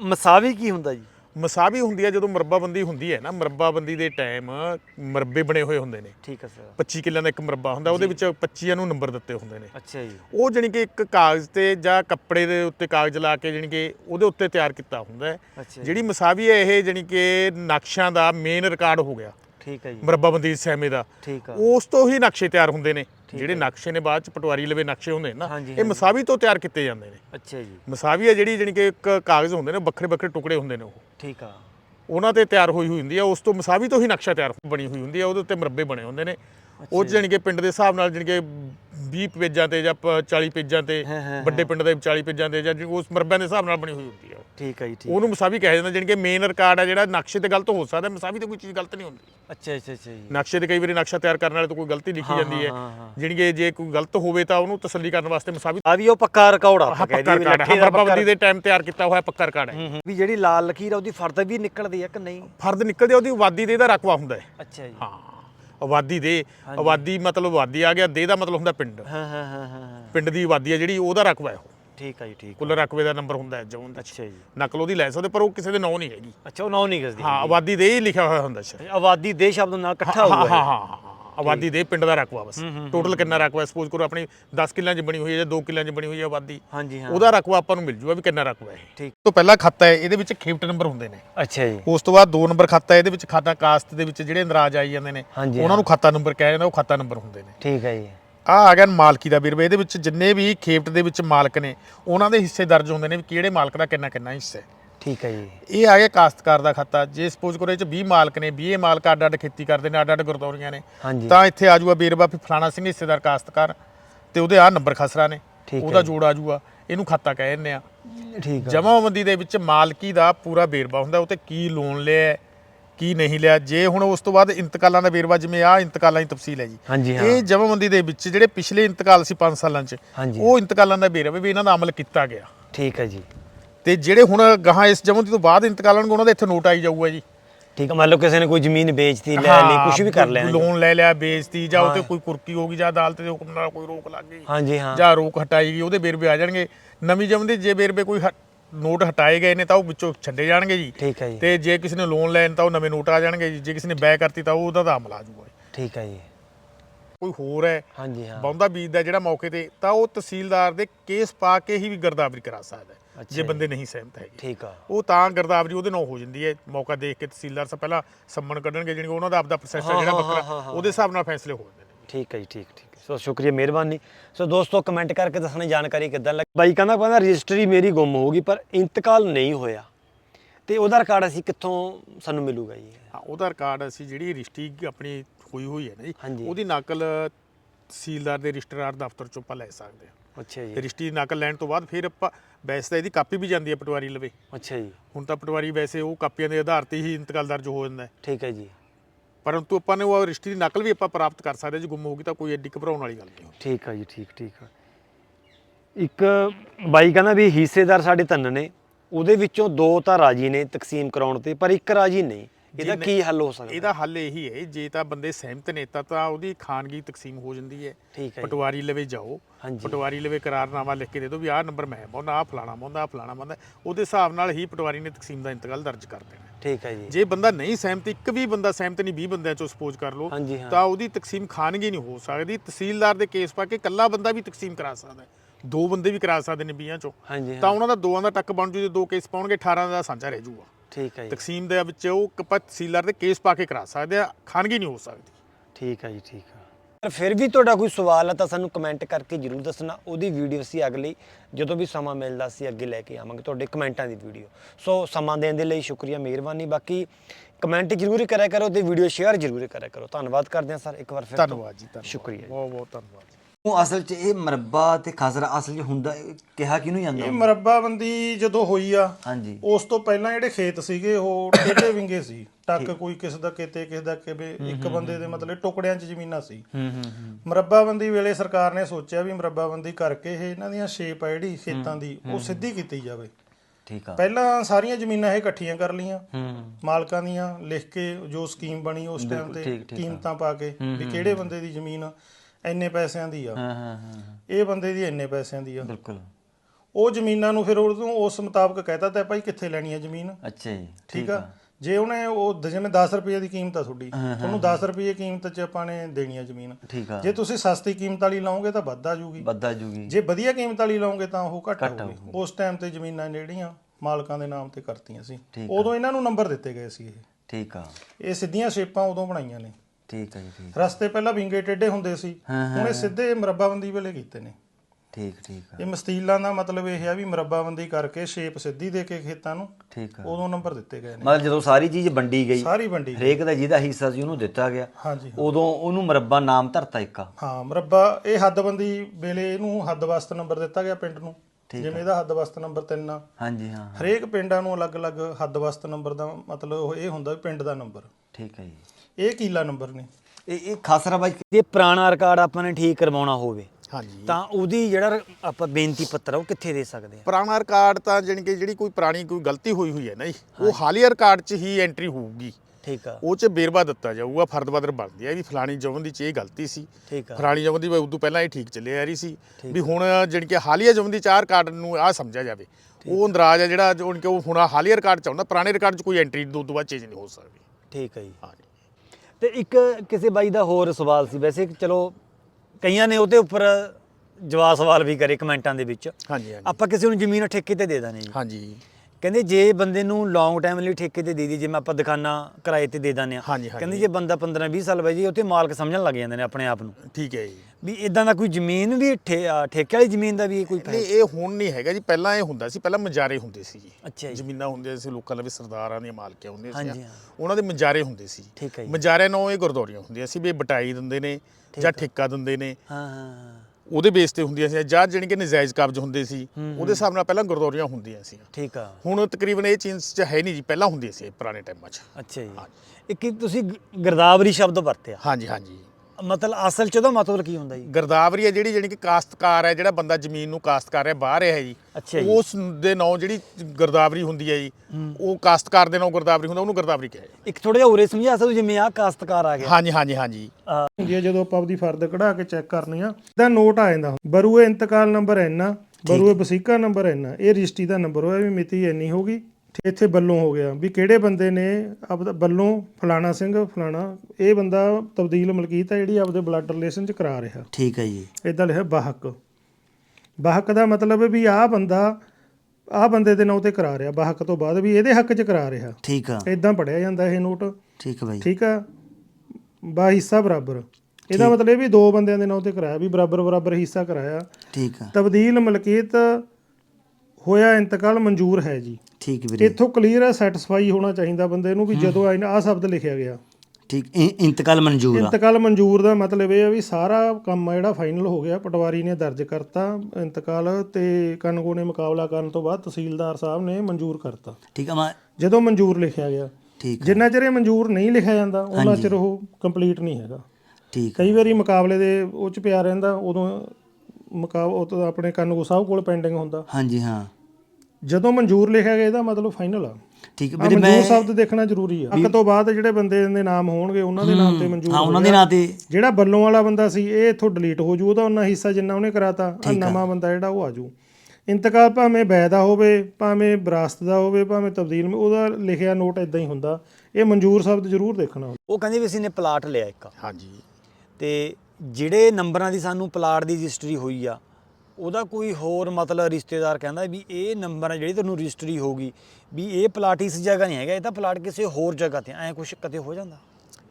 ਮਸਾਵੀ ਕੀ ਹੁੰਦਾ ਜੀ? ਮਸਾਵੀ ਹੁੰਦੀ ਹੈ ਜਦੋਂ ਮਰੱਬਾਬੰਦੀ ਹੁੰਦੀ ਹੈ ਨਾ ਮਰੱਬਾਬੰਦੀ ਦੇ ਟਾਈਮ ਮਰੱਬੇ ਬਣੇ ਹੋਏ ਹੁੰਦੇ ਨੇ। ਠੀਕ ਹੈ ਸਰ। 25 ਕਿੱਲਿਆਂ ਦਾ ਇੱਕ ਮਰੱਬਾ ਹੁੰਦਾ ਉਹਦੇ ਵਿੱਚ 25 ਨੂੰ ਨੰਬਰ ਦਿੱਤੇ ਹੁੰਦੇ ਨੇ। ਅੱਛਾ ਜੀ। ਉਹ ਜਾਣੀ ਕਿ ਇੱਕ ਕਾਗਜ਼ ਤੇ ਜਾਂ ਕੱਪੜੇ ਦੇ ਉੱਤੇ ਕਾਗਜ਼ ਲਾ ਕੇ ਜਾਣੀ ਕਿ ਉਹਦੇ ਉੱਤੇ ਤਿਆਰ ਕੀਤਾ ਹੁੰਦਾ ਹੈ। ਜਿਹੜੀ ਮਸਾਵੀ ਹੈ ਇਹ ਜਾਣੀ ਕਿ ਨਕਸ਼ਿਆਂ ਦਾ ਮੇਨ ਰਿਕਾਰਡ ਹੋ ਗਿਆ। ਠੀਕ ਹੈ ਜੀ। ਮਰੱਬਾਬੰਦੀ ਸਹਿਮੇ ਦਾ। ਠੀਕ ਆ। ਉਸ ਤੋਂ ਹੀ ਨਕਸ਼ੇ ਤਿਆਰ ਹੁੰਦੇ ਨੇ। ਜਿਹੜੇ ਨਕਸ਼ੇ ਨੇ ਬਾਅਦ ਚ ਪਟਵਾਰੀ ਲਵੇ ਨਕਸ਼ੇ ਹੁੰਦੇ ਨੇ ਨਾ। ਹਾਂਜੀ, ਇਹ ਮਸਾਵੀ ਤੋਂ ਤਿਆਰ ਕੀਤੇ ਜਾਂਦੇ ਨੇ। ਅੱਛਾ ਜੀ। ਮਸਾਵੀ ਹੈ ਜਿਹੜੀ ਜਾਣੀ ਕਿ ਇੱਕ ਕਾਗਜ਼ ਹੁੰਦੇ ਨੇ ਵੱਖਰੇ ਵੱਖਰੇ ਟੁਕੜੇ ਹੁੰਦੇ ਨੇ ਉਹ। ਠੀਕ ਆ। ਉਹਨਾਂ ਤੇ ਤਿਆਰ ਹੋਈ ਹੋਈ ਹੁੰਦੀ ਹੈ ਉਸ ਤੋਂ ਮਸਾਵੀ ਤੋਂ ਹੀ ਨਕਸ਼ਾ ਤਿਆਰ ਬਣੀ ਹੋਈ ਹੁੰਦੀ ਹੈ ਉਹਦੇ ਉੱਤੇ ਮਰੱਬੇ ਬਣੇ ਹੁੰਦੇ ਨੇ। ਉਹ 'ਚ ਜਾਣੀ ਕਿ ਪਿੰਡ ਦੇ ਹਿਸਾਬ ਨਾਲ ਜਾਣੀ ਕਿ 20 ਪੇਜਾਂ ਤੇ ਜਾਂ ਪ- 40 ਪੇਜਾਂ ਤੇ ਹਾਂ, ਹਾਂ, ਵੱਡੇ ਪਿੰਡ ਦੇ 40 ਪੇਜਾਂ ਤੇ ਜਾਂ ਉਸ ਮਰੱਬਿਆਂ ਦੇ ਹਿਸਾਬ ਨਾਲ ਬਣੀ ਹੋਈ ਹੁੰਦੀ ਹੈ ਉਹ। ਠੀਕ ਹੈ ਜੀ ਠੀਕ। ਉਹਨੂੰ ਮਸਾਵੀ ਕਿਹਾ ਜਾਂਦਾ ਜਾਣੀ ਕਿ ਮੇਨ ਰਿਕਾਰਡ ਹੈ ਜਿਹੜਾ ਨਕਸ਼ੇ ਤੇ ਗਲਤ ਹੋ ਸਕਦਾ ਮਸਾਵੀ ਤੇ ਕੋਈ ਚੀਜ਼ ਗਲਤ ਨਹੀਂ ਹੁੰਦੀ। ਅੱਛਾ ਅੱਛਾ ਅੱਛਾ ਜੀ। ਨਕਸ਼ੇ ਤੇ ਕਈ ਵਾਰੀ ਨਕਸ਼ਾ ਤਿਆਰ ਕਰਨ ਵਾਲੇ ਤੋਂ ਕੋਈ ਗਲਤੀ ਲਿਖੀ ਹਾਂ, ਜਾਂਦੀ ਹੈ ਹਾਂ, ਹਾਂ। ਜਾਣੀ ਕਿ ਜੇ ਕੋਈ ਗਲਤ ਹੋਵੇ ਤਾਂ ਉਹਨੂੰ ਤਸੱਲੀ ਕਰਨ ਵਾਸਤੇ ਮਸਾਵੀ ਆ ਵੀ ਉਹ ਪੱਕਾ ਰਿਕਾਰਡ ਆ ਹਾਂ ਆਪਾਂ ਕਹਿ ਪੱਕਾ ਦਈਏ ਵੀ ਰਿਕਾਰਡ ਹੈ ਦਾ ਮਰੱਬਾਬੰਦੀ ਦੇ ਟਾਈਮ ਤਿਆਰ ਕੀਤਾ ਹੋਇਆ ਪੱਕਾ ਰਿਕਾਰਡ ਹੈ ਹੂੰ, ਹੂੰ। ਵੀ ਜਿਹੜੀ ਲਾਲ ਲਕੀਰ ਆ ਉਹਦੀ ਫਰਦ ਵੀ ਨਿਕਲਦੀ ਆ ਕਿ ਨਹੀਂ? ਫਰਦ ਨਿਕਲਦੇ ਉਹਦੀ ਆਬਾਦੀ ਦੇ ਇਹਦਾ ਰਕਬਾ ਹੁੰਦਾ ਹੈ। ਅੱਛਾ ਜੀ। ਹਾਂ। ਆਬਾਦੀ ਦੇ ਆਬਾਦੀ ਮਤਲਬ ਆਬਾਦੀ ਆ ਗਿਆ ਦੇ ਦਾ ਮਤਲਬ ਹੁੰਦਾ ਪਿੰਡ। ਹਾਂ ਹਾਂ ਹਾਂ ਹਾਂ ਹਾਂ। ਪਿੰਡ ਦੀ ਆਬਾਦੀ ਹੈ ਜਿਹੜੀ ਉਹਦਾ ਰਕਬਾ ਹੈ ਉਹ। ਠੀਕ ਆ ਜੀ ਠੀਕ। ਕੁੱਲ ਰਕਬੇ ਦਾ ਨੰਬਰ ਹੁੰਦਾ ਹੈ ਜੌਨ ਦਾ। ਅੱਛਾ ਜੀ। ਨਕਲ ਉਹਦੀ ਲੈ ਸਕਦੇ ਪਰ ਉਹ ਕਿਸੇ ਦੇ ਨਾਂ ਨਹੀਂ ਹੈਗੀ। ਅੱਛਾ ਉਹ ਨੌ ਨਹੀਂ ਗਸਦੀ ਹਾਂ ਆਬਾਦੀ ਦੇ ਹੀ ਲਿਖਿਆ ਹੋਇਆ ਹੁੰਦਾ ਸ਼ਾਇਦ ਆਬਾਦੀ ਦੇ ਸ਼ਬਦ ਨਾਲ ਇਕੱਠਾ ਹਾਂ ਹੋਊਗਾ ਹਾਂ। ਹਾਂ ਹਾਂ। ਆਬਾਦੀ ਦੇ ਪਿੰਡ ਦਾ ਰਕਬਾ ਬਸ। ਟੋਟਲ ਕਿੰਨਾ ਰਕਬਾ ਸਪੋਜ਼ ਕਰੋ ਆਪਣੀ 10 ਕਿੱਲਿਆਂ 'ਚ ਬਣੀ ਹੋਈ ਹੈ ਜਾਂ 2 ਕਿੱਲਿਆਂ 'ਚ ਬਣੀ ਹੋਈ ਹੈ ਆਬਾਦੀ। ਹਾਂਜੀ ਹਾਂ। ਉਹਦਾ ਰਕਬਾ ਆਪਾਂ ਨੂੰ ਮਿਲ ਜੂਗਾ ਵੀ ਕਿੰਨਾ ਰਕਬਾ ਹੈ ਠੀਕ। ਤੋਂ ਪਹਿਲਾ ਖਾਤਾ ਹੈ ਇਹਦੇ ਵਿੱਚ ਖੇਪਟ ਨੰਬਰ ਹੁੰਦੇ ਨੇ। ਅੱਛਾ ਜੀ। ਉਸ ਤੋਂ ਬਾਅਦ 2 ਨੰਬਰ ਖਾਤਾ ਹੈ, ਇਹਦੇ ਵਿੱਚ ਖਾਤਾ ਕਾਸਤ ਦੇ ਵਿੱਚ ਜਿਹੜੇ ਨਰਾਜ ਆਈ ਜਾਂਦੇ ਨੇ ਉਹਨਾਂ ਨੂੰ ਖਾਤਾ ਨੰਬਰ ਕਿਹਾ ਜਾਂਦਾ ਉਹ ਖਾਤਾ ਨੰਬਰ ਹੁੰਦੇ ਨੇ। ਠੀਕ ਹੈ ਜੀ। ਆ ਆ ਗਿਆ ਮਾਲਕੀ ਦਾ ਵੇਰਵਾ ਇਹਦੇ ਵਿੱਚ ਜਿੰਨੇ ਵੀ ਖੇਪਟ ਦੇ ਵਿੱਚ ਮਾਲਕ ਨੇ ਉਹਨਾਂ ਦੇ ਹਿੱਸੇ ਦਰਜ ਹੁੰਦੇ ਨੇ ਵੀ ਕਿਹੜੇ ਮਾਲਕ ਦਾ ਕਿੰਨਾ ਕਿੰਨਾ ਹਿੱਸਾ ਹੈ। ਠੀਕ ਹੈ ਜੀ। ਇਹ ਆ ਗਿਆ ਕਾਸ਼ਤਕਾਰ ਦਾ ਖਾਤਾ। ਜੇ ਸਪੋਜ਼ ਕਰੋ ਇਹ ਚ 20 ਮਾਲਕ ਨੇ 20 ਮਾਲਕ ਅੱਡ ਅੱਡ ਖੇਤੀ ਕਰਦੇ ਨੇ ਅੱਡ ਅੱਡ ਗੁਰਦੌਰੀਆਂ ਨੇ। ਹਾਂਜੀ। ਤਾਂ ਇੱਥੇ ਆ ਜਾਊਗਾ ਵੇਰਵਾ ਵੀ ਫਲਾਣਾ ਸਿੰਘ ਹਿੱਸੇਦਾਰ ਕਾਸ਼ਤਕਾਰ ਤੇ ਉਹਦੇ ਆ ਨੰਬਰ ਖਸਰਾ ਨੇ। ਠੀਕ ਹੈ ਉਹਦਾ ਜੋੜ ਆ ਜਾਊਗਾ ਇਹਨੂੰ ਖਾਤਾ ਕਹਿ ਦਿੰਦੇ ਆ। ਠੀਕ ਆ। ਜਮਾਬੰਦੀ ਦੇ ਵਿੱਚ ਮਾਲਕੀ ਦਾ ਪੂਰਾ ਵੇਰਵਾ ਹੁੰਦਾ ਉਹ ਤੇ ਕੀ ਲੋਨ ਲਿਆ ਹੈ, ਕੀ ਨਹੀਂ ਲਿਆ। ਜੇ ਹੁਣ ਉਸ ਤੋਂ ਬਾਅਦ ਇੰਤਕਾਲਾਂ ਦਾ ਵੇਰਵਾ ਜਿਵੇਂ ਆ ਇੰਤਕਾਲਾਂ ਦੀ ਤਫਸੀਲ ਹੈ ਜੀ। ਹਾਂਜੀ ਹਾਂ। ਇਹ ਜਮਾਬੰਦੀ ਦੇ ਵਿੱਚ ਜਿਹੜੇ ਪਿਛਲੇ ਇੰਤਕਾਲ ਸੀ 5 ਸਾਲਾਂ 'ਚ ਹਾਂਜੀ। ਉਹ ਇੰਤਕਾਲਾਂ ਦਾ ਵੇਰਵਾ ਵੀ ਇਹਨਾਂ ਦਾ ਅਮਲ ਕੀਤਾ ਗਿਆ। ਠੀਕ ਹੈ ਜੀ। ਤੇ ਜਿਹੜੇ ਹੁਣ ਗਾਹਾਂ ਇਸ ਜਮਾਬੰਦੀ ਤੋਂ ਬਾਅਦ ਇੰਤਕਾਲ ਹੋਣਗੇ ਉਹਨਾਂ ਦਾ ਇੱਥੇ ਨੋਟ ਆਈ ਜਾਊਗਾ ਜੀ। ਠੀਕ ਆ ਮੰਨ ਲਓ ਕਿਸੇ ਨੇ ਕੋਈ ਜ਼ਮੀਨ ਵੇਚਤੀ ਲੈ ਲਈ ਕੁਝ ਵੀ ਕਰ ਲਿਆ ਲੋਨ ਲੈ ਲਿਆ ਵੇਚਤੀ ਜਾਂ ਉਤੇ ਕੋਈ ਕੁਰਕੀ ਹੋ ਗਈ ਜਾਂ ਅਦਾਲਤ ਦੇ ਹੁਕਮ ਨਾਲ ਕੋਈ ਰੋਕ ਲੱਗ ਗਈ। ਹਾਂਜੀ ਹਾਂ। ਜਾਂ ਰੋਕ ਹਟਾਈ ਗਈ ਉਹਦੇ ਵੇਰਵੇ ਆ ਜਾਣਗੇ। ਨਵੀਂ ਜਮਾਬੰਦੀ ਜੇ ਵੇਰਵੇ ਕੋਈ ਹ- ਨੋਟ ਹਟਾਏ ਗਏ ਨੇ ਤਾਂ ਉਹ ਵਿੱਚੋਂ ਛੱਡੇ ਜਾਣਗੇ ਜੀ। ਠੀਕ ਹੈ ਜੀ। ਤੇ ਜੇ ਕਿਸੇ ਨੇ ਲੋਨ ਲੈਣ ਤਾਂ ਉਹ ਨਵੇਂ ਨੋਟ ਆ ਜਾਣਗੇ ਜੀ। ਜੇ ਕਿਸੇ ਨੇ ਬੈ ਕਰਤੀ ਤਾਂ ਉਹ ਉਹਦਾ ਦਾ ਅਮਲ ਆ ਜਾਊਗਾ। ਠੀਕ ਹੈ ਜੀ। ਕੋਈ ਹੋਰ ਹੈ? ਹਾਂਜੀ ਹਾਂ। ਬੌਂਦਾ ਬੀਜਦਾ ਜਿਹੜਾ ਮੌਕੇ ਤੇ ਤਾਂ ਉਹ ਤਹਿਸੀਲਦਾਰ ਦੇ ਕੇਸ ਪਾ ਕੇ ਹੀ ਵੀ ਗਰਦਾਵਰੀ ਕਰਾ ਸਕਦਾ ਹੈ। ਜੇ। ਬੰਦੇ ਨਹੀਂ ਸਹਿਮਤ ਹੈਗੇ। ਠੀਕ ਆ। ਉਹ ਤਾਂ ਗਰਦਾਵਰੀ ਉਹਦੇ ਨਾਲ ਹੋ ਜਾਂਦੀ ਹੈ। ਮੌਕਾ ਦੇਖ ਕੇ ਤਹਿਸੀਲਦਾਰ ਸਾਹਿਬ ਪਹਿਲਾਂ ਸੰਮਣ ਕੱਢਣਗੇ ਜਿਹੜੀ ਉਹਨਾਂ ਦਾ ਆਪਦਾ ਪ੍ਰੋਸੈਸ ਹੈ ਹਾਂ, ਜਿਹੜਾ ਹਾਂ, ਵੱਖਰਾ। ਹਾਂ, ਹਾਂ, ਉਹਦੇ ਹਿਸਾਬ ਨਾਲ ਫੈਸਲੇ ਹੋ ਜਾਂਦੇ ਨੇ। ਠੀਕ ਹੈ ਜੀ ਠੀਕ ਠੀਕ ਹੈ। ਸੋ ਸ਼ੁਕਰੀਆ ਮਿਹਰਬਾਨੀ। ਸੋ ਦੋਸਤੋ ਕਮੈਂਟ ਕਰਕੇ ਦੱਸਣੀ ਜਾਣਕਾਰੀ ਕਿੱਦਾਂ ਲੱਗੀ? ਬਾਈ ਕਹਿੰਦਾ ਕਹਿੰਦਾ ਰਜਿਸਟਰੀ ਮੇਰੀ ਗੁੰਮ ਹੋ ਗਈ ਪਰ ਇੰਤਕਾਲ ਨਹੀਂ ਹੋਇਆ। ਤੇ ਉਹਦਾ ਰਿਕਾਰਡ ਅਸੀਂ ਕਿੱਥੋਂ ਸਾਨੂੰ ਮਿਲੂਗਾ ਜੀ? ਹਾਂ ਉਹਦਾ ਰਿਕਾਰਡ ਅਸੀਂ ਜਿਹੜੀ ਰਜਿਸਟਰੀ ਆਪਣੀ ਹੋਈ ਹੋਈ ਹੈ ਨਾ। ਜੀ ਉਹਦੀ ਨਕਲ ਤਹਿਸੀਲਦਾਰ ਦੇ ਰਜਿਸਟਰਾਰ ਦਫ਼ਤਰ ਚੋਂ ਆਪਾਂ ਲੈ ਸਕਦੇ ਹਾਂ। ਅੱਛਾ ਜੀ। ਰਜਿਸਟਰੀ ਦੀ ਨਕਲ ਲੈਣ ਤੋਂ ਬਾਅਦ ਫਿਰ ਆਪਾਂ ਵੈਸੇ ਤਾਂ ਇਹਦੀ ਕਾਪੀ ਵੀ ਜਾਂਦੀ ਹੈ ਪਟਵਾਰੀ ਲਵੇ। ਅੱਛਾ ਜੀ। ਹੁਣ ਤਾਂ ਪਟਵਾਰੀ ਵੈਸੇ ਉਹ ਕਾਪੀਆਂ ਦੇ ਆਧਾਰ ਤੇ ਹੀ ਇੰਤਕਾਲ ਦਰਜ ਹੋ ਜਾਂਦਾ ਹੈ। ਠੀਕ ਹੈ ਜੀ। ਪਰੰਤੂ ਆਪਾਂ ਨੇ ਉਹ ਰਜਿਸਟਰੀ ਦੀ ਨਕਲ ਵੀ ਆਪਾਂ ਪ੍ਰਾਪਤ ਕਰ ਸਕਦੇ ਹਾਂ। ਜੇ ਗੁੰਮ ਹੋ ਗਈ ਤਾਂ ਕੋਈ ਐਡੀ ਘਬਰਾਉਣ ਵਾਲੀ ਗੱਲ ਨਹੀਂ ਠੀਕ ਆ ਜੀ ਠੀਕ ਠੀਕ ਆ। ਇੱਕ ਬਾਈ ਕਹਿੰਦਾ ਵੀ ਹਿੱਸੇਦਾਰ ਸਾਡੇ ਤਿੰਨ ਨੇ। ਉਹਦੇ ਵਿੱਚੋਂ ਦੋ ਤਾਂ ਰਾਜੀ ਨੇ ਤਕਸੀਮ ਕਰਾਉਣ ਤੇ ਪਰ ਇੱਕ ਰਾਜੀ ਨਹੀਂ। ਇਹਦਾ ਕੀ ਹੱਲ ਹੋ ਸਕਦਾ? ਇਹਦਾ ਹੱਲ ਇਹੀ ਹੈ ਜੇ ਤਾਂ ਬੰਦੇ ਸਹਿਮਤ ਨੇ ਤਾਂ ਤਾਂ ਉਹਦੀ ਖਾਨਗੀ ਤਕਸੀਮ ਹੋ ਜਾਂਦੀ ਹੈ। ਠੀਕ ਹੈ ਜੀ। ਪਟਵਾਰੀ ਲਵੇ ਜਾਓ ਪਟਵਾਰੀ ਲਵੇ ਕਰਾਰਨਾਮਾ ਲਿਖ ਕੇ ਦੇ ਦਿਓ ਵੀ ਆਹ ਨੰਬਰ ਮੈਂ ਪਾਉਂਦਾ ਆਹ ਫਲਾਣਾ ਪਾਉਂਦਾ ਆਹ ਫਲਾਣਾ ਪਾਉਂਦਾ। ਉਹਦੇ ਹਿਸਾਬ ਨਾਲ ਹੀ ਪਟਵਾਰੀ ਨੇ ਤਕਸੀਮ ਦਾ ਇੰਤਕਾਲ ਦਰਜ ਕਰ ਦੇਣਾ। ਠੀਕ ਹੈ ਜੀ। ਜੇ ਬੰਦਾ ਨਹੀਂ ਸਹਿਮਤ ਇੱਕ ਵੀ ਬੰਦਾ ਸਹਿਮਤ ਨਹੀਂ 20 ਬੰਦਿਆਂ ਚੋਂ ਸਪੋਜ਼ ਕਰ ਲਓ ਤਾਂ ਉਹਦੀ ਤਕਸੀਮ ਖਾਨਗੀ ਨਹੀਂ ਹੋ ਸਕਦੀ। ਤਹਿਸੀਲਦਾਰ ਦੇ ਕੇਸ ਪਾ ਕੇ ਇਕੱਲਾ ਬੰਦਾ ਵੀ ਤਕਸੀਮ ਕਰਾ ਸਕਦਾ ਹੈ। ਦੋ ਬੰਦੇ ਵੀ ਕਰਾ ਸਕਦੇ ਨੇ 20 ਚੋਂ। ਤਾਂ ਉਹਨਾਂ ਦਾ ਦੋਵਾਂ ਦਾ ਟੱਕ ਬਣ ਜੂ ਜੇ ਦੋ ਕੇਸ ਪਾਉਣਗੇ 18 ਦਾ ਸਾਂਝਾ ਰਹਿ ਜੂਗਾ। ਠੀਕ ਹੈ ਜੀ। ਤਕਸੀਮ ਦੇ ਵਿੱਚ ਉਹ ਕਪਤ ਤਹਿਸੀਲਦਾਰ ਦੇ ਕੇਸ ਪਾ ਕੇ ਕਰਾ ਸਕਦੇ ਆ ਖਾਨਗੀ ਨਹੀਂ ਹੋ ਸਕਦੀ। ਠੀਕ ਹੈ ਜੀ ਠੀਕ ਹੈ। ਪਰ ਫਿਰ ਵੀ ਤੁਹਾਡਾ ਕੋਈ ਸਵਾਲ ਹੈ ਤਾਂ ਸਾਨੂੰ ਕਮੈਂਟ ਕਰਕੇ ਜਰੂਰ ਦੱਸਣਾ। ਉਹਦੀ ਵੀਡੀਓ ਅਸੀਂ ਅਗਲੀ ਜਦੋਂ ਵੀ ਸਮਾਂ ਮਿਲਦਾ ਸੀ ਅੱਗੇ ਲੈ ਕੇ ਆਵਾਂਗੇ ਤੁਹਾਡੇ ਕਮੈਂਟਾਂ ਦੀ ਵੀਡੀਓ ਸੋ ਸਮਾਂ ਦੇਣ ਦੇ ਲਈ ਸ਼ੁਕਰੀਆ ਮਿਹਰਬਾਨੀ। ਬਾਕੀ ਕਮੈਂਟ ਜ਼ਰੂਰ ਕਰਿਆ ਕਰੋ ਤੇ ਵੀਡੀਓ ਸ਼ੇਅਰ ਜ਼ਰੂਰ ਕਰਿਆ ਕਰੋ। ਧੰਨਵਾਦ ਕਰਦੇ ਹਾਂ ਸਰ ਇੱਕ ਵਾਰ ਫਿਰ ਤੋਂ। ਧੰਨਵਾਦ ਜੀ ਧੰਨਵਾਦ। ਸ਼ੁਕਰੀਆ ਜੀ। ਬਹੁਤ ਬਹੁਤ ਧੰਨਵਾਦ। ਜੀ ਉਹ ਅਸਲ 'ਚ ਇਹ ਮਰੱਬਾ ਤੇ ਖਸਰਾ ਅਸਲ 'ਚ ਹੁੰਦਾ ਕਿਹਾ ਕਿਹਨੂੰ ਜਾਂਦਾ ਇਹ ਮਰੱਬਾਬੰਦੀ ਜਦੋਂ ਹੋਈ ਆ ਹਾਂਜੀ। ਉਸ ਤੋਂ ਪਹਿਲਾਂ ਜਿਹੜੇ ਖੇਤ ਸੀਗੇ ਉਹ ਟੇਢੇ ਵਿੰਗੇ ਸੀ। ਟੱਕ ਕੋਈ ਕਿਸ ਦਾ ਕਿਤੇ ਕਿਸ ਦਾ ਕਿਵੇਂ ਇੱਕ ਬੰਦੇ ਦੇ ਮਤਲਬ ਟੁਕੜਿਆਂ 'ਚ ਜ਼ਮੀਨਾਂ ਸੀ। ਹੂੰ ਹੂੰ ਹੂੰ। ਮਰੱਬਾਬੰਦੀ ਵੇਲੇ ਸਰਕਾਰ ਨੇ ਸੋਚਿਆ ਵੀ ਮਰੱਬਾਬੰਦੀ ਕਰਕੇ ਇਹ ਇਹਨਾਂ ਦੀਆਂ ਸ਼ੇਪ ਆ ਜਿਹੜੀ ਖੇਤਾਂ ਦੀ ਉਹ ਸਿੱਧੀ ਕੀਤੀ ਜਾਵੇ। ਠੀਕ ਆ। ਪਹਿਲਾਂ ਸਾਰੀਆਂ ਜ਼ਮੀਨਾਂ ਇਹ ਇਕੱਠੀਆਂ ਕਰ ਲਈਆਂ। ਹੂੰ। ਮਾਲਕਾਂ ਦੀਆਂ ਲਿਖ ਕੇ ਜੋ ਸਕੀਮ ਬਣੀ ਉਸ ਟਾਈਮ ਤੇ ਠੀਕ, ਠੀਕ ਆ। ਕੀਮਤਾਂ ਪਾ ਕੇ ਵੀ ਕਿਹੜੇ ਬੰਦੇ ਦੀ ਜ਼ਮੀਨ ਇੰਨੇ ਪੈਸਿਆਂ ਦੀ ਆ। ਹਾਂ ਹਾਂ ਹਾਂ ਇਹ ਬੰਦੇ ਦੀ ਇੰਨੇ ਪੈਸਿਆਂ ਦੀ ਆ। ਬਿਲਕੁਲ। ਉਹ ਜ਼ਮੀਨਾਂ ਨੂੰ ਫਿਰ ਉਹਨੂੰ ਉਸ ਮੁਤਾਬਕ ਕਹਿਤਾ ਤਾਂ ਭਾਈ ਕਿੱਥੇ ਲੈਣੀ ਹੈ ਜ਼ਮੀਨ? ਅੱਛਾ ਜੀ ਠੀਕ ਆ? ਜੇ ਉਹਨੇ ਉਹ ਜਿਵੇਂ 10 ਰੁਪਏ ਦੀ ਕੀਮਤ ਆ ਤੁਹਾਡੀ ਤੁਹਾਨੂੰ 10 ਰੁਪਏ ਕੀਮਤ 'ਚ ਆਪਾਂ ਨੇ ਦੇਣੀ ਆ ਜ਼ਮੀਨ। ਠੀਕ ਆ। ਜੇ ਤੁਸੀਂ ਸਸਤੀ ਕੀਮਤ ਵਾਲੀ ਲਾਓਗੇ ਤਾਂ ਵੱਧ ਆ ਜੂਗੀ। ਬੱਦਾ ਜੂਗੀ। ਜੇ ਵਧੀਆ ਕੀਮਤ ਵਾਲੀ ਲਾਓਗੇ ਤਾਂ ਉਹ ਘੱਟ ਆਊਗੀ। ਉਸ ਟਾਈਮ ਤੇ ਜ਼ਮੀਨਾਂ ਜਿਹੜੀਆਂ ਮਾਲਕਾਂ ਦੇ ਨਾਮ ਤੇ ਕਰਤੀਆਂ ਸੀ। ਉਦੋਂ ਇਹਨਾਂ ਨੂੰ ਨੰਬਰ ਦਿੱਤੇ ਗਏ ਸੀ ਇਹ। ਠੀਕ ਆ। ਇਹ ਸਿੱਧੀਆਂ ਸ਼ੇਪਾਂ ਉਦੋਂ ਬਣਾਈਆਂ ਨੇ। ਠੀਕ ਆ ਜੀ ਠੀਕ ਰਸਤੇ ਪਹਿਲਾਂ ਵਿੰਗੇ ਟੇਢੇ ਹੁੰਦੇ ਸੀ। ਹਾਂ, ਹੁਣ ਇਹ ਸਿੱਧੇ ਮੁਰੱਬਾਬੰਦੀ ਵੇਲੇ ਕੀਤੇ ਨੇ। ਠੀਕ ਠੀਕ ਆ। ਇਹ ਮਸਤੀਲਾਂ ਦਾ ਮਤਲਬ ਇਹ ਹੈ ਵੀ ਮੁਰੱਬਾਬੰਦੀ ਕਰਕੇ ਸ਼ੇਪ ਸਿੱਧੀ ਦੇ ਕੇ ਖੇਤਾਂ ਨੂੰ ਠੀਕ ਆ। ਉਦੋਂ ਨੰਬਰ ਦਿੱਤੇ ਗਏ ਨੇ। ਮਤਲਬ ਜਦੋਂ ਸਾਰੀ ਚੀਜ਼ ਵੰਡੀ ਗਈ ਸਾਰੀ ਵੰਡੀ ਹਰੇਕ ਦਾ ਜਿਹਦਾ ਹਿੱਸਾ ਸੀ ਉਹਨੂੰ ਦਿੱਤਾ ਗਿਆ। ਹਾਂਜੀ ਉਦੋਂ ਉਹਨੂੰ ਮਰੱਬਾ ਨਾਮ ਧਰਤਾ ਇੱਕ ਹਾਂ ਮੁਰੱਬਾ ਇਹ ਹੱਦਬੰਦੀ ਵੇਲੇ ਇਹਨੂੰ ਹੱਦਵਸਤ ਨੰਬਰ ਦਿੱਤਾ ਗਿਆ ਪਿੰਡ ਨੂੰ। ਜਿਵੇਂ ਇਹਦਾ ਹੱਦਵਸਤ ਨੰਬਰ 3 ਆ। ਹਾਂਜੀ ਹਾਂ। ਹਰੇਕ ਪਿੰਡਾਂ ਨੂੰ ਅਲੱਗ-ਅਲੱਗ ਹੱਦਵਸਤ ਨੰਬਰ ਦਾ ਮਤਲਬ ਉਹ ਇਹ ਹੁੰਦਾ ਵੀ ਪਿੰਡ ਦਾ ਨੰਬਰ। ਠੀਕ ਆ ਜੀ। ਇਹ ਕੀਲਾ ਨੰਬਰ ਨੇ? ਇਹ ਇਹ ਖਾਸਰਾ ਬਾਈ ਜੇ ਪੁਰਾਣਾ ਰਿਕਾਰਡ ਆਪਾਂ ਨੇ ਠੀਕ ਕਰਵਾਉਣਾ ਹੋਵੇ ਹਾਂਜੀ। ਤਾਂ ਉਹਦੀ ਜਿਹੜਾ ਆਪਾਂ ਬੇਨਤੀ ਪੱਤਰ ਆ ਉਹ ਕਿੱਥੇ ਦੇ ਸਕਦੇ ਆ? ਪੁਰਾਣਾ ਰਿਕਾਰਡ ਤਾਂ ਜਾਣੀ ਕਿ ਜਿਹੜੀ ਕੋਈ ਪੁਰਾਣੀ ਕੋਈ ਗਲਤੀ ਹੋਈ ਹੋਈ ਹੈ ਨਾ ਜੀ ਉਹ ਹਾਲੀਆ ਰਿਕਾਰਡ 'ਚ ਹੀ ਐਂਟਰੀ ਹੋਊਗੀ। ਠੀਕ ਆ। ਉਹ 'ਚ ਬੇਰਵਾ ਦਿੱਤਾ ਜਾਊਗਾ ਫਰਦ ਬਦਰ ਬਣਦੀ ਹੈ ਵੀ ਫਲਾਣੀ ਜਵੰਦੀ 'ਚ ਇਹ ਗਲਤੀ ਸੀ। ਠੀਕ ਆ। ਫਲਾਣੀ ਜਵੰਦੀ ਵੀ ਉਦੋਂ ਪਹਿਲਾਂ ਇਹ ਠੀਕ ਚੱਲੇ ਆ ਰਹੀ ਸੀ ਵੀ ਹੁਣ ਜਾਣੀ ਕਿ ਹਾਲੀਆ ਜਵੰਦੀ ਚਾਰ ਰਿਕਾਰਡ ਨੂੰ ਆ ਸਮਝਿਆ ਜਾਵੇ। ਉਹ ਅੰਦਰਾਜ ਹੈ ਜਿਹੜਾ ਜਾਣੀ ਕਿ ਉਹ ਹੁਣ ਹਾਲੀਆ ਰਿਕਾਰਡ 'ਚ ਆਉਂਦਾ ਪੁਰਾਣੇ ਰਿਕਾਰਡ 'ਚ ਕੋਈ ਐਂਟਰੀ ਦੋ ਤੋਂ ਬਾਅਦ ਚੇਂਜ ਨਹੀਂ ਹੋ ਸਕਦੀ। ਠੀਕ ਆ ਜੀ। ਹਾਂਜੀ। ਤੇ ਇੱਕ ਕਿਸੇ ਬਾਈ ਦਾ ਹੋਰ ਸਵਾਲ ਸੀ ਵੈਸੇ ਚਲੋ ਕਈਆਂ ਨੇ ਉਹਦੇ ਉੱਪਰ ਜਵਾਬ ਸਵਾਲ ਵੀ ਕਰੇ ਕਮੈਂਟਾਂ ਦੇ ਵਿੱਚ। ਹਾਂਜੀ ਹਾਂਜੀ। ਆਪਾਂ ਕਿਸੇ ਨੂੰ ਜ਼ਮੀਨ ਠੇਕੇ ਤੇ ਦੇ ਦਾਂਗੇ ਜੀ। ਹਾਂਜੀ। ਕਹਿੰਦੇ ਜੇ ਬੰਦੇ ਨੂੰ ਲੌਂਗ ਟਾਈਮ ਲਈ ਠੇਕੇ ਤੇ ਦੇ ਦੀ ਜਿਵੇਂ ਆਪਾਂ ਦੁਕਾਨਾਂ ਕਿਰਾਏ ਤੇ ਦੇ ਦਿੰਦੇ ਆ ਹਾਂਜੀ, ਹਾਂਜੀ। ਕਹਿੰਦੇ ਜੇ ਬੰਦਾ 15 20 ਸਾਲ ਬਾਈ ਜੀ ਉੱਥੇ ਮਾਲਕ ਸਮਝਣ ਲੱਗ ਜਾਂਦੇ ਨੇ ਆਪਣੇ ਆਪ ਨੂੰ। ਠੀਕ ਹੈ ਜੀ। ਵੀ ਇਦਾਂ ਦਾ ਕੋਈ ਜ਼ਮੀਨ ਵੀ ਠੇ- ਅ, ਠੇਕੇ ਵਾਲੀ ਜ਼ਮੀਨ ਦਾ ਵੀ ਕੋਈ ਨਹੀਂ ਇਹ ਹੁਣ ਨਹੀਂ ਹੈਗਾ ਜੀ। ਪਹਿਲਾਂ ਇਹ ਹੁੰਦਾ ਸੀ ਪਹਿਲਾਂ ਮਜਾਰੇ ਹੁੰਦੇ ਸੀ ਜੀ। ਅੱਛਾ ਜੀ। ਜ਼ਮੀਨਾਂ ਹੁੰਦੀਆਂ ਸੀ ਲੋਕਾਂ ਦੇ ਸਰਦਾਰਾਂ ਦੀਆਂ ਮਾਲਕੀਆਂ ਹੁੰਦੀਆਂ ਸੀ। ਹਾਂ। ਉਹਨਾਂ ਦੇ ਮਜਾਰੇ ਹੁੰਦੇ ਸੀ ਠੀਕ ਹੈ ਜੀ। ਮਜਾਰਿਆਂ ਨੂੰ ਇਹ ਗੁਰਦੌਰੀਆਂ ਹੁੰਦੀਆਂ ਸੀ ਵੀ ਇਹ ਬਟਾਈ ਦਿੰਦੇ ਨੇ ਜਾਂ ਠੇਕਾ ਦਿੰਦੇ ਨੇ। ਹਾਂ ਹਾਂ ਹਾਂ। ਉਹਦੇ ਬੇਸ ਤੇ ਹੁੰਦੀਆਂ ਸੀ ਜਾਂ ਜਾਣੀ ਕਿ ਨਜਾਇਜ਼ ਕਬਜ਼ ਹੁੰਦੇ ਸੀ ਉਹਦੇ ਹਿਸਾਬ ਨਾਲ ਪਹਿਲਾਂ ਗੁਰਦੌਰੀਆਂ ਹੁੰਦੀਆਂ ਸੀ। ਠੀਕ ਆ। ਹੁਣ ਤਕਰੀਬਨ ਇਹ ਚੀਜ਼ ਚ ਹੈ ਨਹੀਂ ਜੀ ਪਹਿਲਾਂ ਹੁੰਦੀਆਂ ਸੀ ਪੁਰਾਣੇ ਟਾਈਮਾਂ 'ਚ। ਅੱਛਾ ਜੀ। ਇੱਕ ਤੁਸੀਂ ਗਿਰਦਾਵਰੀ ਸ਼ਬਦ ਵਰਤਿਆ। ਹਾਂਜੀ ਹਾਂਜੀ। ਮਤਲਬ ਅਸਲ ਚ ਉਹਦਾ ਮਤਲਬ ਕੀ ਹੁੰਦਾ ਜੀ? ਗਰਦਾਵਰੀ ਹੈ ਜਿਹੜੀ ਜਾਣੀ ਕਿ ਕਾਸ਼ਤਕਾਰ ਹੈ ਜਿਹੜਾ ਬੰਦਾ ਜ਼ਮੀਨ ਨੂੰ ਕਾਸ਼ਤਕਾਰ ਹੈ ਬਾਹਰ ਹੈ ਜੀ। ਅੱਛਾ ਜੀ। ਉਸ ਦੇ ਨਾਂ ਜਿਹੜੀ ਗਰਦਾਵਰੀ ਹੁੰਦੀ ਹੈ ਜੀ ਉਹ ਕਾਸ਼ਤਕਾਰ ਦੇ ਨਾਂ ਗਰਦਾਵਰੀ ਹੁੰਦਾ ਉਹਨੂੰ ਗਰਦਾਵਰੀ ਕਿਹਾ ਜਾਂਦਾ। ਇੱਕ ਥੋੜਾ ਜਿਹਾ ਉਰੇ ਸਮਝਾ ਸਕਦੇ ਹੋ ਜਿਵੇਂ ਆ ਕਾਸ਼ਤਕਾਰ ਆ ਗਿਆ। ਹਾਂਜੀ ਹਾਂਜੀ ਹਾਂਜੀ। ਹੁੰਦੀ ਹੈ ਜਦੋਂ ਆਪਾਂ ਆਪਦੀ ਫਰਦ ਕਢਾ ਕੇ ਚੈੱਕ ਕਰਨੀ ਆ ਦਾ ਨੋਟ ਆ ਜਾਂਦਾ। ਬਰੂਏ ਇੰਤਕਾਲ ਨੰਬਰ ਇੰਨਾ ਬਰੂਏ ਵਸੀਕਾ ਨੰਬਰ ਇੰਨਾ ਇਹ ਰਜਿਸਟਰੀ ਦਾ ਨੰਬਰ ਹੋਇਆ ਵੀ ਮਿਤੀ ਇੰਨੀ ਹੋਗੀ ਤੇ ਇੱਥੇ ਬੱਲੋਂ ਹੋ ਗਿਆ ਵੀ ਕਿਹੜੇ ਬੰਦੇ ਨੇ ਆਪਦਾ ਬੱਲੋਂ ਫਲਾਣਾ ਸਿੰਘ ਫਲਾਣਾ ਇਹ ਬੰਦਾ ਤਬਦੀਲ ਮਲਕੀਤ ਹੈ ਜਿਹੜੀ ਆਪਦੇ ਬਲੱਡ ਰਿਲੇਸ਼ਨ ਚ ਕਰਾ ਰਿਹਾ। ਠੀਕ ਹੈ ਜੀ। ਇਦਾਂ ਲਿਖਿਆ ਬਾਹਕ। ਬਾਹਕ ਦਾ ਮਤਲਬ ਹੈ ਵੀ ਆਹ ਬੰਦਾ ਆਹ ਬੰਦੇ ਦੇ ਨਾਂ ਤੇ ਕਰਾ ਰਿਹਾ। ਬਾਹਕ ਤੋਂ ਬਾਅਦ ਵੀ ਇਹਦੇ ਹੱਕ ਚ ਕਰਾ ਰਿਹਾ। ਠੀਕ ਆ। ਇਦਾਂ ਪੜਿਆ ਜਾਂਦਾ ਇਹ ਨੋਟ। ਠੀਕ ਬਾਈ। ਠੀਕ ਆ? ਬਾ ਹਿੱਸਾ ਬਰਾਬਰ। ਇਹਦਾ ਮਤਲਬ ਇਹ ਵੀ ਦੋ ਬੰਦਿਆਂ ਦੇ ਨਾਂ ਤੇ ਕਰਾਇਆ ਵੀ ਬਰਾਬਰ ਬਰਾਬਰ ਹਿੱਸਾ ਕਰਾਇਆ। ਠੀਕ ਆ। ਤਬਦੀਲ ਮਲਕੀਤ ਹੋਇਆ ਇੰਤਕਾਲ ਮਨਜ਼ੂਰ ਹੈ ਜੀ। ਠੀਕ ਵੀਰੇ। ਇੱਥੋਂ ਕਲੀਅਰ ਹੈ ਸੈਟੀਸਫਾਈ ਹੋਣਾ ਚਾਹੀਦਾ ਬੰਦੇ ਨੂੰ ਵੀ ਜਦੋਂ ਆਹ ਸ਼ਬਦ ਲਿਖਿਆ ਗਿਆ। ਠੀਕ ਇੰਤਕਾਲ ਮਨਜ਼ੂਰ ਆ। ਇੰਤਕਾਲ ਮਨਜ਼ੂਰ ਦਾ ਮਤਲਬ ਇਹ ਆ ਵੀ ਸਾਰਾ ਕੰਮ ਆ ਜਿਹੜਾ ਫਾਈਨਲ ਹੋ ਗਿਆ ਪਟਵਾਰੀ ਨੇ ਦਰਜ ਕਰਤਾ ਇੰਤਕਾਲ ਤੇ ਕਨਗੋ ਨੇ ਮੁਕਾਬਲਾ ਕਰਨ ਤੋਂ ਬਾਅਦ ਤਹਿਸੀਲਦਾਰ ਸਾਹਿਬ ਨੇ ਮਨਜ਼ੂਰ ਕਰਤਾ। ਠੀਕ ਆ ਜਦੋਂ ਮਨਜ਼ੂਰ ਲਿਖਿਆ ਗਿਆ। ਠੀਕ ਆ। ਜਿੰਨਾ ਚਿਰ ਇਹ ਮਨਜ਼ੂਰ ਨਹੀਂ ਲਿਖਿਆ ਜਾਂਦਾ ਉਹਨਾਂ ਚਿਰ ਉਹ ਕੰਪਲੀਟ ਨਹੀਂ ਹੈਗਾ। ਠੀਕ ਆ। ਕਈ ਵਾਰੀ ਮੁਕਾਬਲੇ ਦੇ ਉਹ ਚ ਪਿਆ ਰਹਿੰਦਾ ਉਦੋਂ ਮੁਕਾਬ ਉਹ ਤੋਂ ਆਪਣੇ ਕਨਗੋ ਸਾਹਿਬ ਕੋਲ ਪੈਂਡਿੰਗ ਹੁੰਦਾ। ਹਾਂਜੀ ਹਾਂ। ਜਦੋਂ ਮਨਜ਼ੂਰ ਲਿਖਿਆ ਗਿਆ ਇਹਦਾ ਮਤਲਬ ਫਾਈਨਲ ਆ। ਠੀਕ ਆਹ ਵੀਰੇ ਮਨਜ਼ੂਰ ਸ਼ਬਦ ਦੇਖਣਾ ਜ਼ਰੂਰੀ ਆ। ਅੱਕ ਤੋਂ ਬਾਅਦ ਜਿਹੜੇ ਬੰਦੇ ਦੇ ਨਾਮ ਹੋਣਗੇ ਉਹਨਾਂ ਦੇ ਨਾਮ ਤੇ ਮਨਜ਼ੂਰ ਹਾਂ ਹੋ ਉਹਨਾਂ ਦੇ। ਨਾਂ ਤੇ। ਜਿਹੜਾ ਬੱਲੋਂ ਵਾਲਾ ਬੰਦਾ ਸੀ ਇਹ ਇੱਥੋਂ ਡਿਲੀਟ ਹੋ ਜੂ ਉਹਦਾ ਉਹਨਾਂ ਹਿੱਸਾ ਜਿੰਨਾ ਉਹਨੇ ਕਰਾਤਾ ਆ। ਨਵਾਂ ਬੰਦਾ ਜਿਹੜਾ ਉਹ ਆ ਜੂ। ਇੰਤਕਾਲ ਭਾਵੇਂ ਬੈ ਦਾ ਹੋਵੇ ਭਾਵੇਂ ਵਿਰਾਸਤ ਦਾ ਹੋਵੇ ਭਾਵੇਂ ਤਬਦੀਲ ਉਹਦਾ ਲਿਖਿਆ ਨੋਟ ਇਦਾਂ ਹੀ ਹੁੰਦਾ। ਇਹ ਮਨਜ਼ੂਰ ਸ਼ਬਦ ਜ਼ਰੂਰ ਦੇਖਣਾ। ਉਹ ਕਹਿੰਦੇ ਵੀ ਅਸੀਂ ਨੇ ਪਲਾਟ ਲਿਆ ਇੱਕ। ਹਾਂਜੀ। ਤੇ ਜਿਹੜੇ ਨੰਬਰਾਂ ਦੀ ਸਾਨੂੰ ਪਲਾਟ ਦੀ ਰਜਿਸਟਰੀ ਹੋਈ ਆ ਉਹਦਾ ਕੋਈ ਹੋਰ ਮਤਲਬ ਰਿਸ਼ਤੇਦਾਰ ਕਹਿੰਦਾ ਵੀ ਇਹ ਨੰਬਰ ਆ ਜਿਹੜੀ ਤੁਹਾਨੂੰ ਰਜਿਸਟਰੀ ਹੋਗੀ ਵੀ ਇਹ ਪਲਾਟ ਇਸ ਜਗ੍ਹਾ ਨਹੀਂ ਹੈਗਾ ਇਹ ਤਾਂ ਪਲਾਟ ਕਿਸੇ ਹੋਰ ਜਗ੍ਹਾ ਤੇ ਐ ਕੁਝ ਕਦੇ ਹੋ ਜਾਂਦਾ?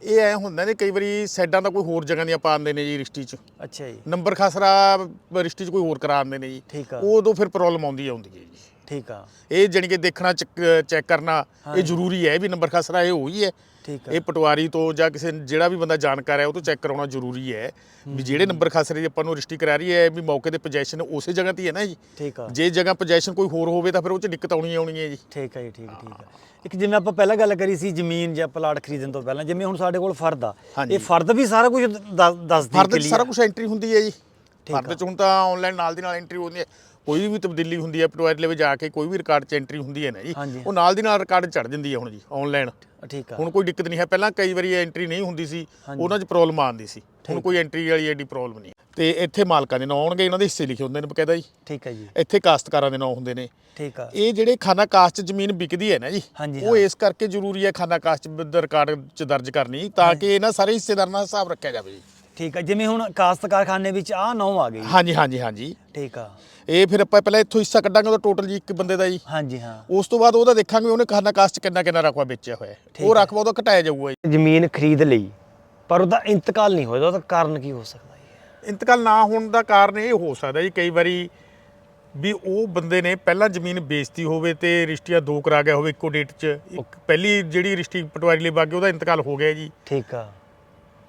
ਇਹ ਐ ਹੁੰਦਾ ਨੇ ਕਈ ਵਾਰੀ ਸਾਈਡਾਂ ਤਾਂ ਕੋਈ ਹੋਰ ਜਗ੍ਹਾ ਦੀਆਂ ਪਾਉਂਦੇ ਨੇ ਜੀ ਰਿਸ਼ਤੀ 'ਚ। ਅੱਛਾ ਜੀ। ਨੰਬਰ ਖਸਰਾ ਰਿਸ਼ਤੀ 'ਚ ਕੋਈ ਹੋਰ ਕਰਾ ਦਿੰਦੇ ਨੇ ਜੀ। ਠੀਕ ਆ। ਉਦੋਂ ਫਿਰ ਪ੍ਰੋਬਲਮ ਆਉਂਦੀ ਆਉਂਦੀ ਹੈ ਜੀ। ਠੀਕ ਆ। ਇਹ ਜਾਣੀ ਕਿ ਦੇਖਣਾ ਚੈੱਕ ਕਰਨਾ ਇਹ ਜ਼ਰੂਰੀ ਹੈ ਵੀ ਨੰਬਰ ਖਸਰਾ ਇਹ ਹੋਈ ਹੈ। ਠੀਕ ਇਹ ਪਟਵਾਰੀ ਤੋਂ ਜਾਂ ਕਿਸੇ ਜਿਹੜਾ ਵੀ ਬੰਦਾ ਜਾਣਕਾਰ ਹੈ ਉਹ ਤੋਂ ਚੈੱਕ ਕਰਾਉਣਾ ਜ਼ਰੂਰੀ ਹੈ ਵੀ ਜਿਹੜੇ ਨੰਬਰ ਖਸਰੇ ਦੀ ਆਪਾਂ ਨੂੰ ਰਜਿਸਟਰੀ ਕਰਾ ਰਹੀ ਹੈ ਵੀ ਮੌਕੇ ਤੇ ਪੋਜੀਸ਼ਨ ਉਸੇ ਜਗ੍ਹਾ ਤੇ ਹੀ ਹੈ ਨਾ ਜੀ। ਠੀਕ ਆ। ਜੇ ਜਗ੍ਹਾ ਪੋਜੀਸ਼ਨ ਕੋਈ ਹੋਰ ਹੋਵੇ ਤਾਂ ਫਿਰ ਉਹ 'ਚ ਦਿੱਕਤ ਆਉਣੀ ਹੀ ਆਉਣੀ ਹੈ ਜੀ। ਠੀਕ ਆ ਜੀ ਠੀਕ ਠੀਕ ਆ। ਇੱਕ ਜਿਵੇਂ ਆਪਾਂ ਪਹਿਲਾਂ ਗੱਲ ਕਰੀ ਸੀ ਜ਼ਮੀਨ ਜਾਂ ਪਲਾਟ ਖਰੀਦਣ ਤੋਂ ਪਹਿਲਾਂ ਜਿਵੇਂ ਹੁਣ ਸਾਡੇ ਕੋਲ ਫਰਦ ਆ। ਇਹ ਫਰਦ ਵੀ ਸਾਰਾ ਕੁਝ ਦੱਸਦੀ ਫਰਦ ਕਿ 'ਚ ਸਾਰਾ ਕੁਝ ਐਂਟਰੀ ਹੁੰਦੀ ਹੈ ਜੀ। ਫਰਦ 'ਚ ਹੁਣ ਤਾਂ ਆਨਲਾਈਨ ਨਾਲ ਦੀ ਨਾਲ ਐਂਟਰੀ ਹੁੰਦੀ ਹੈ। ਕੋਈ ਵੀ ਤਬਦੀਲੀ ਹੁੰਦੀ ਹੈ ਪਟਵਾਰੀ ਲੈਵੇ ਜਾ ਕੇ ਕੋਈ ਵੀ ਰਿਕਾਰਡ 'ਚ ਐਂਟਰੀ ਹੁੰਦੀ ਹੈ ਨਾ ਜੀ। ਉਹ ਨਾਲ ਦੀ ਨਾਲ ਰਿਕਾਰਡ ਚੜ ਜਾਂਦੀ ਹੈ ਹੁਣ ਜੀ ਆਨਲਾਈਨ ਠੀਕ ਆ। ਹੁਣ ਕੋਈ ਦਿੱਕਤ ਨਹੀਂ ਹੈ। ਪਹਿਲਾਂ ਕਈ ਵਾਰੀ ਐਂਟਰੀ ਨਹੀਂ ਹੁੰਦੀ ਸੀ ਉਹਨਾਂ 'ਚ ਪ੍ਰੋਬਲਮ ਆਉਂਦੀ ਸੀ। ਹੁਣ ਕੋਈ ਐਂਟਰੀ ਵਾਲੀ ਐਡੀ ਪ੍ਰੋਬਲਮ ਨਹੀਂ ਤੇ ਇੱਥੇ ਮਾਲਕਾਂ ਦੇ ਨਾਂ ਆਉਣਗੇ ਇਹਨਾਂ ਦੇ ਹਿੱਸੇ ਲਿਖੇ ਹੁੰਦੇ ਨੇ ਬਕਾਇਦਾ ਜੀ। ਠੀਕ ਹੈ ਜੀ। ਇੱਥੇ ਕਾਸ਼ਤਕਾਰਾਂ ਦੇ ਨਾਂ ਹੁੰਦੇ ਨੇ। ਠੀਕ ਆ। ਇਹ ਜਿਹੜੇ ਖਾਨਾ ਕਾਸਟ 'ਚ ਜ਼ਮੀਨ ਵਿਕਦੀ ਹੈ ਨਾ ਜੀ ਉਹ ਇਸ ਕਰਕੇ ਜ਼ਰੂਰੀ ਹੈ ਖਾਨਾ ਕਾਸਟ ਚ ਰਿਕਾਰਡ 'ਚ ਦਰਜ ਕਰਨੀ ਤਾਂ ਕਿ ਇਹਨਾਂ ਸਾਰੇ ਹਿੱਸੇਦਾਰਾਂ ਦਾ ਹਿਸਾਬ ਰੱਖਿਆ ਜਾਵੇ ਜੀ। ਠੀਕ ਆ ਜਿਵੇਂ ਹੁਣ ਕਾਸ਼ਤਕਾਰਖਾਨੇ ਵਿੱਚ ਆ ਨੌ ਆ ਗਈ। ਹਾਂਜੀ ਹਾਂਜੀ ਹਾਂਜੀ। ਠੀਕ ਆ। ਇਹ ਫਿਰ ਆਪਾਂ ਪਹਿਲਾਂ ਇੱਥੋਂ ਹਿੱਸਾ ਕੱਢਾਂਗੇ ਉਹਦਾ ਟੋਟਲ ਜੀ ਇੱਕ ਬੰਦੇ ਦਾ ਜੀ। ਹਾਂਜੀ ਹਾਂ। ਉਸ ਤੋਂ ਬਾਅਦ ਉਹਦਾ ਦੇਖਾਂਗੇ ਉਹਨੇ ਖਾਨਾ ਕਾਸਟ ਕਿੰਨਾ ਕਿੰਨਾ ਰਕਬਾ ਵੇਚਿਆ ਹੋਇਆ ਉਹ। ਰਕਬਾ ਉਹਦਾ ਘਟਾਇਆ ਜਾਊਗਾ ਜੀ। ਜ਼ਮੀਨ ਖਰੀਦ ਲਈ ਪਰ ਉਹਦਾ ਇੰਤਕਾਲ ਨਹੀਂ ਹੋਇਆ ਉਹਦਾ ਕਾਰਨ ਕੀ ਹੋ ਸਕਦਾ ਜੀ? ਇੰਤਕਾਲ ਨਾ ਹੋਣ ਦਾ ਕਾਰਨ ਇਹ ਹੋ ਸਕਦਾ ਜੀ ਕਈ ਵਾਰੀ ਵੀ ਉਹ ਬੰਦੇ ਨੇ ਪਹਿਲਾਂ ਜ਼ਮੀਨ ਵੇਚਤੀ ਹੋਵੇ ਤੇ ਰਿਸ਼ਤੀਆ ਦੋ ਕਰਾ ਗਿਆ ਹੋਵੇ ਇੱਕੋ ਡੇਟ 'ਚ। ਪਹਿਲੀ ਜਿਹੜੀ ਰਿਸ਼ਤੀ ਪਟਵਾਰੀ ਲਈ ਬਾਗੇ ਉਹਦਾ ਇੰਤਕਾਲ ਹੋ ਗਿਆ ਜੀ। ਠੀਕ ਆ।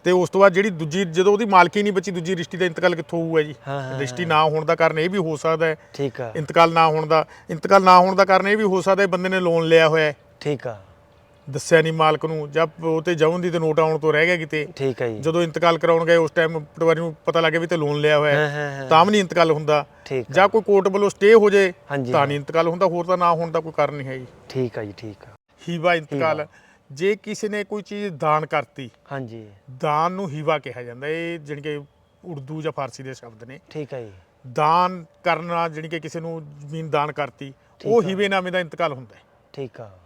ਤੇ ਉਸ ਤੋਂ ਬਾਅਦ ਜਿਹੜੀ ਦੂਜੀ ਜਦੋਂ ਉਹਦੀ ਮਾਲਕੀ ਨਹੀਂ ਬਚੀ ਦੂਜੀ ਰਿਸ਼ਤੀ ਦਾ ਇੰਤਕਾਲ ਕਿੱਥੋਂ ਹੋਊਗਾ ਜੀ? ਹਾਂ, ਰਿਸ਼ਤੀ ਨਾ ਹੋਣ ਦਾ ਕਾਰਨ ਇਹ ਵੀ ਹੋ ਸਕਦਾ ਹੈ। ਠੀਕ ਆ। ਇੰਤਕਾਲ ਨਾ ਹੋਣ ਦਾ ਇੰਤਕਾਲ ਨਾ ਹੋਣ ਦਾ ਕਾਰਨ ਇਹ ਵੀ ਹੋ ਸਕਦਾ ਹੈ ਬੰਦੇ ਨੇ ਲੋਨ ਲਿਆ ਹੋਇਆ ਹੈ। ਠੀਕ ਆ। ਦੱਸਿਆ ਨਹੀਂ ਮਾਲਕ ਨੂੰ ਜਾਂ ਉਹ ਤੇ ਜਾਉਣ ਦੀ ਤੇ ਨੋਟ ਆਉਣ ਤੋਂ ਰਹਿ ਗਿਆ ਕਿਤੇ। ਠੀਕ ਹੈ ਜੀ। ਜਦੋਂ ਇੰਤਕਾਲ ਕਰਾਉਣ ਗਏ ਉਸ ਟਾਈਮ ਪਟਵਾਰੀ ਨੂੰ ਪਤਾ ਲੱਗਿਆ ਵੀ ਤੇ ਲੋਨ ਲਿਆ ਹੋਇਆ ਹਾਂ, ਹਾਂ, ਹੈ ਹਾਂ। ਤਾਂ ਵੀ ਨਹੀਂ ਇੰਤਕਾਲ ਹੁੰਦਾ। ਠੀਕ ਆ। ਜਾਂ ਕੋਈ ਕੋਰਟ ਵੱਲੋਂ ਸਟੇ ਹੋ ਜੇ ਹਾਂਜੀ, ਤਾਂ ਹਾਂ। ਨਹੀਂ ਇੰਤਕਾਲ ਹੁੰਦਾ ਹੋਰ ਤਾਂ ਨਾ ਹੋਣ ਦਾ ਕੋਈ ਕਾਰਨ ਨਹੀਂ ਹੈ ਜੀ। ਠੀਕ ਆ ਜੀ ਠੀਕ ਆ। ਹੀਵਾ ਇੰਤਕਾਲ। ਜੇ ਕਿਸੇ ਨੇ ਕੋਈ ਚੀਜ਼ ਦਾਨ ਕਰਤੀ ਹਾਂਜੀ। ਦਾਨ ਨੂੰ ਹੀਵਾ ਕਿਹਾ ਜਾਂਦਾ। ਇਹ ਜਾਣੀ ਕਿ ਉਰਦੂ ਜਾਂ ਫਾਰਸੀ ਦੇ ਸ਼ਬਦ ਨੇ। ਠੀਕ ਆ ਜੀ। ਦਾਨ ਕਰਨਾ ਜਾਣੀ ਕਿ ਕਿਸੇ ਨੂੰ ਜ਼ਮੀਨ ਦਾਨ ਕਰਤੀ ਉਹ ਹੀਵੇ ਨਾਮੇ ਦਾ ਇੰਤਕਾਲ ਹੁੰਦਾ ਹੈ। ਠੀਕ ਆ।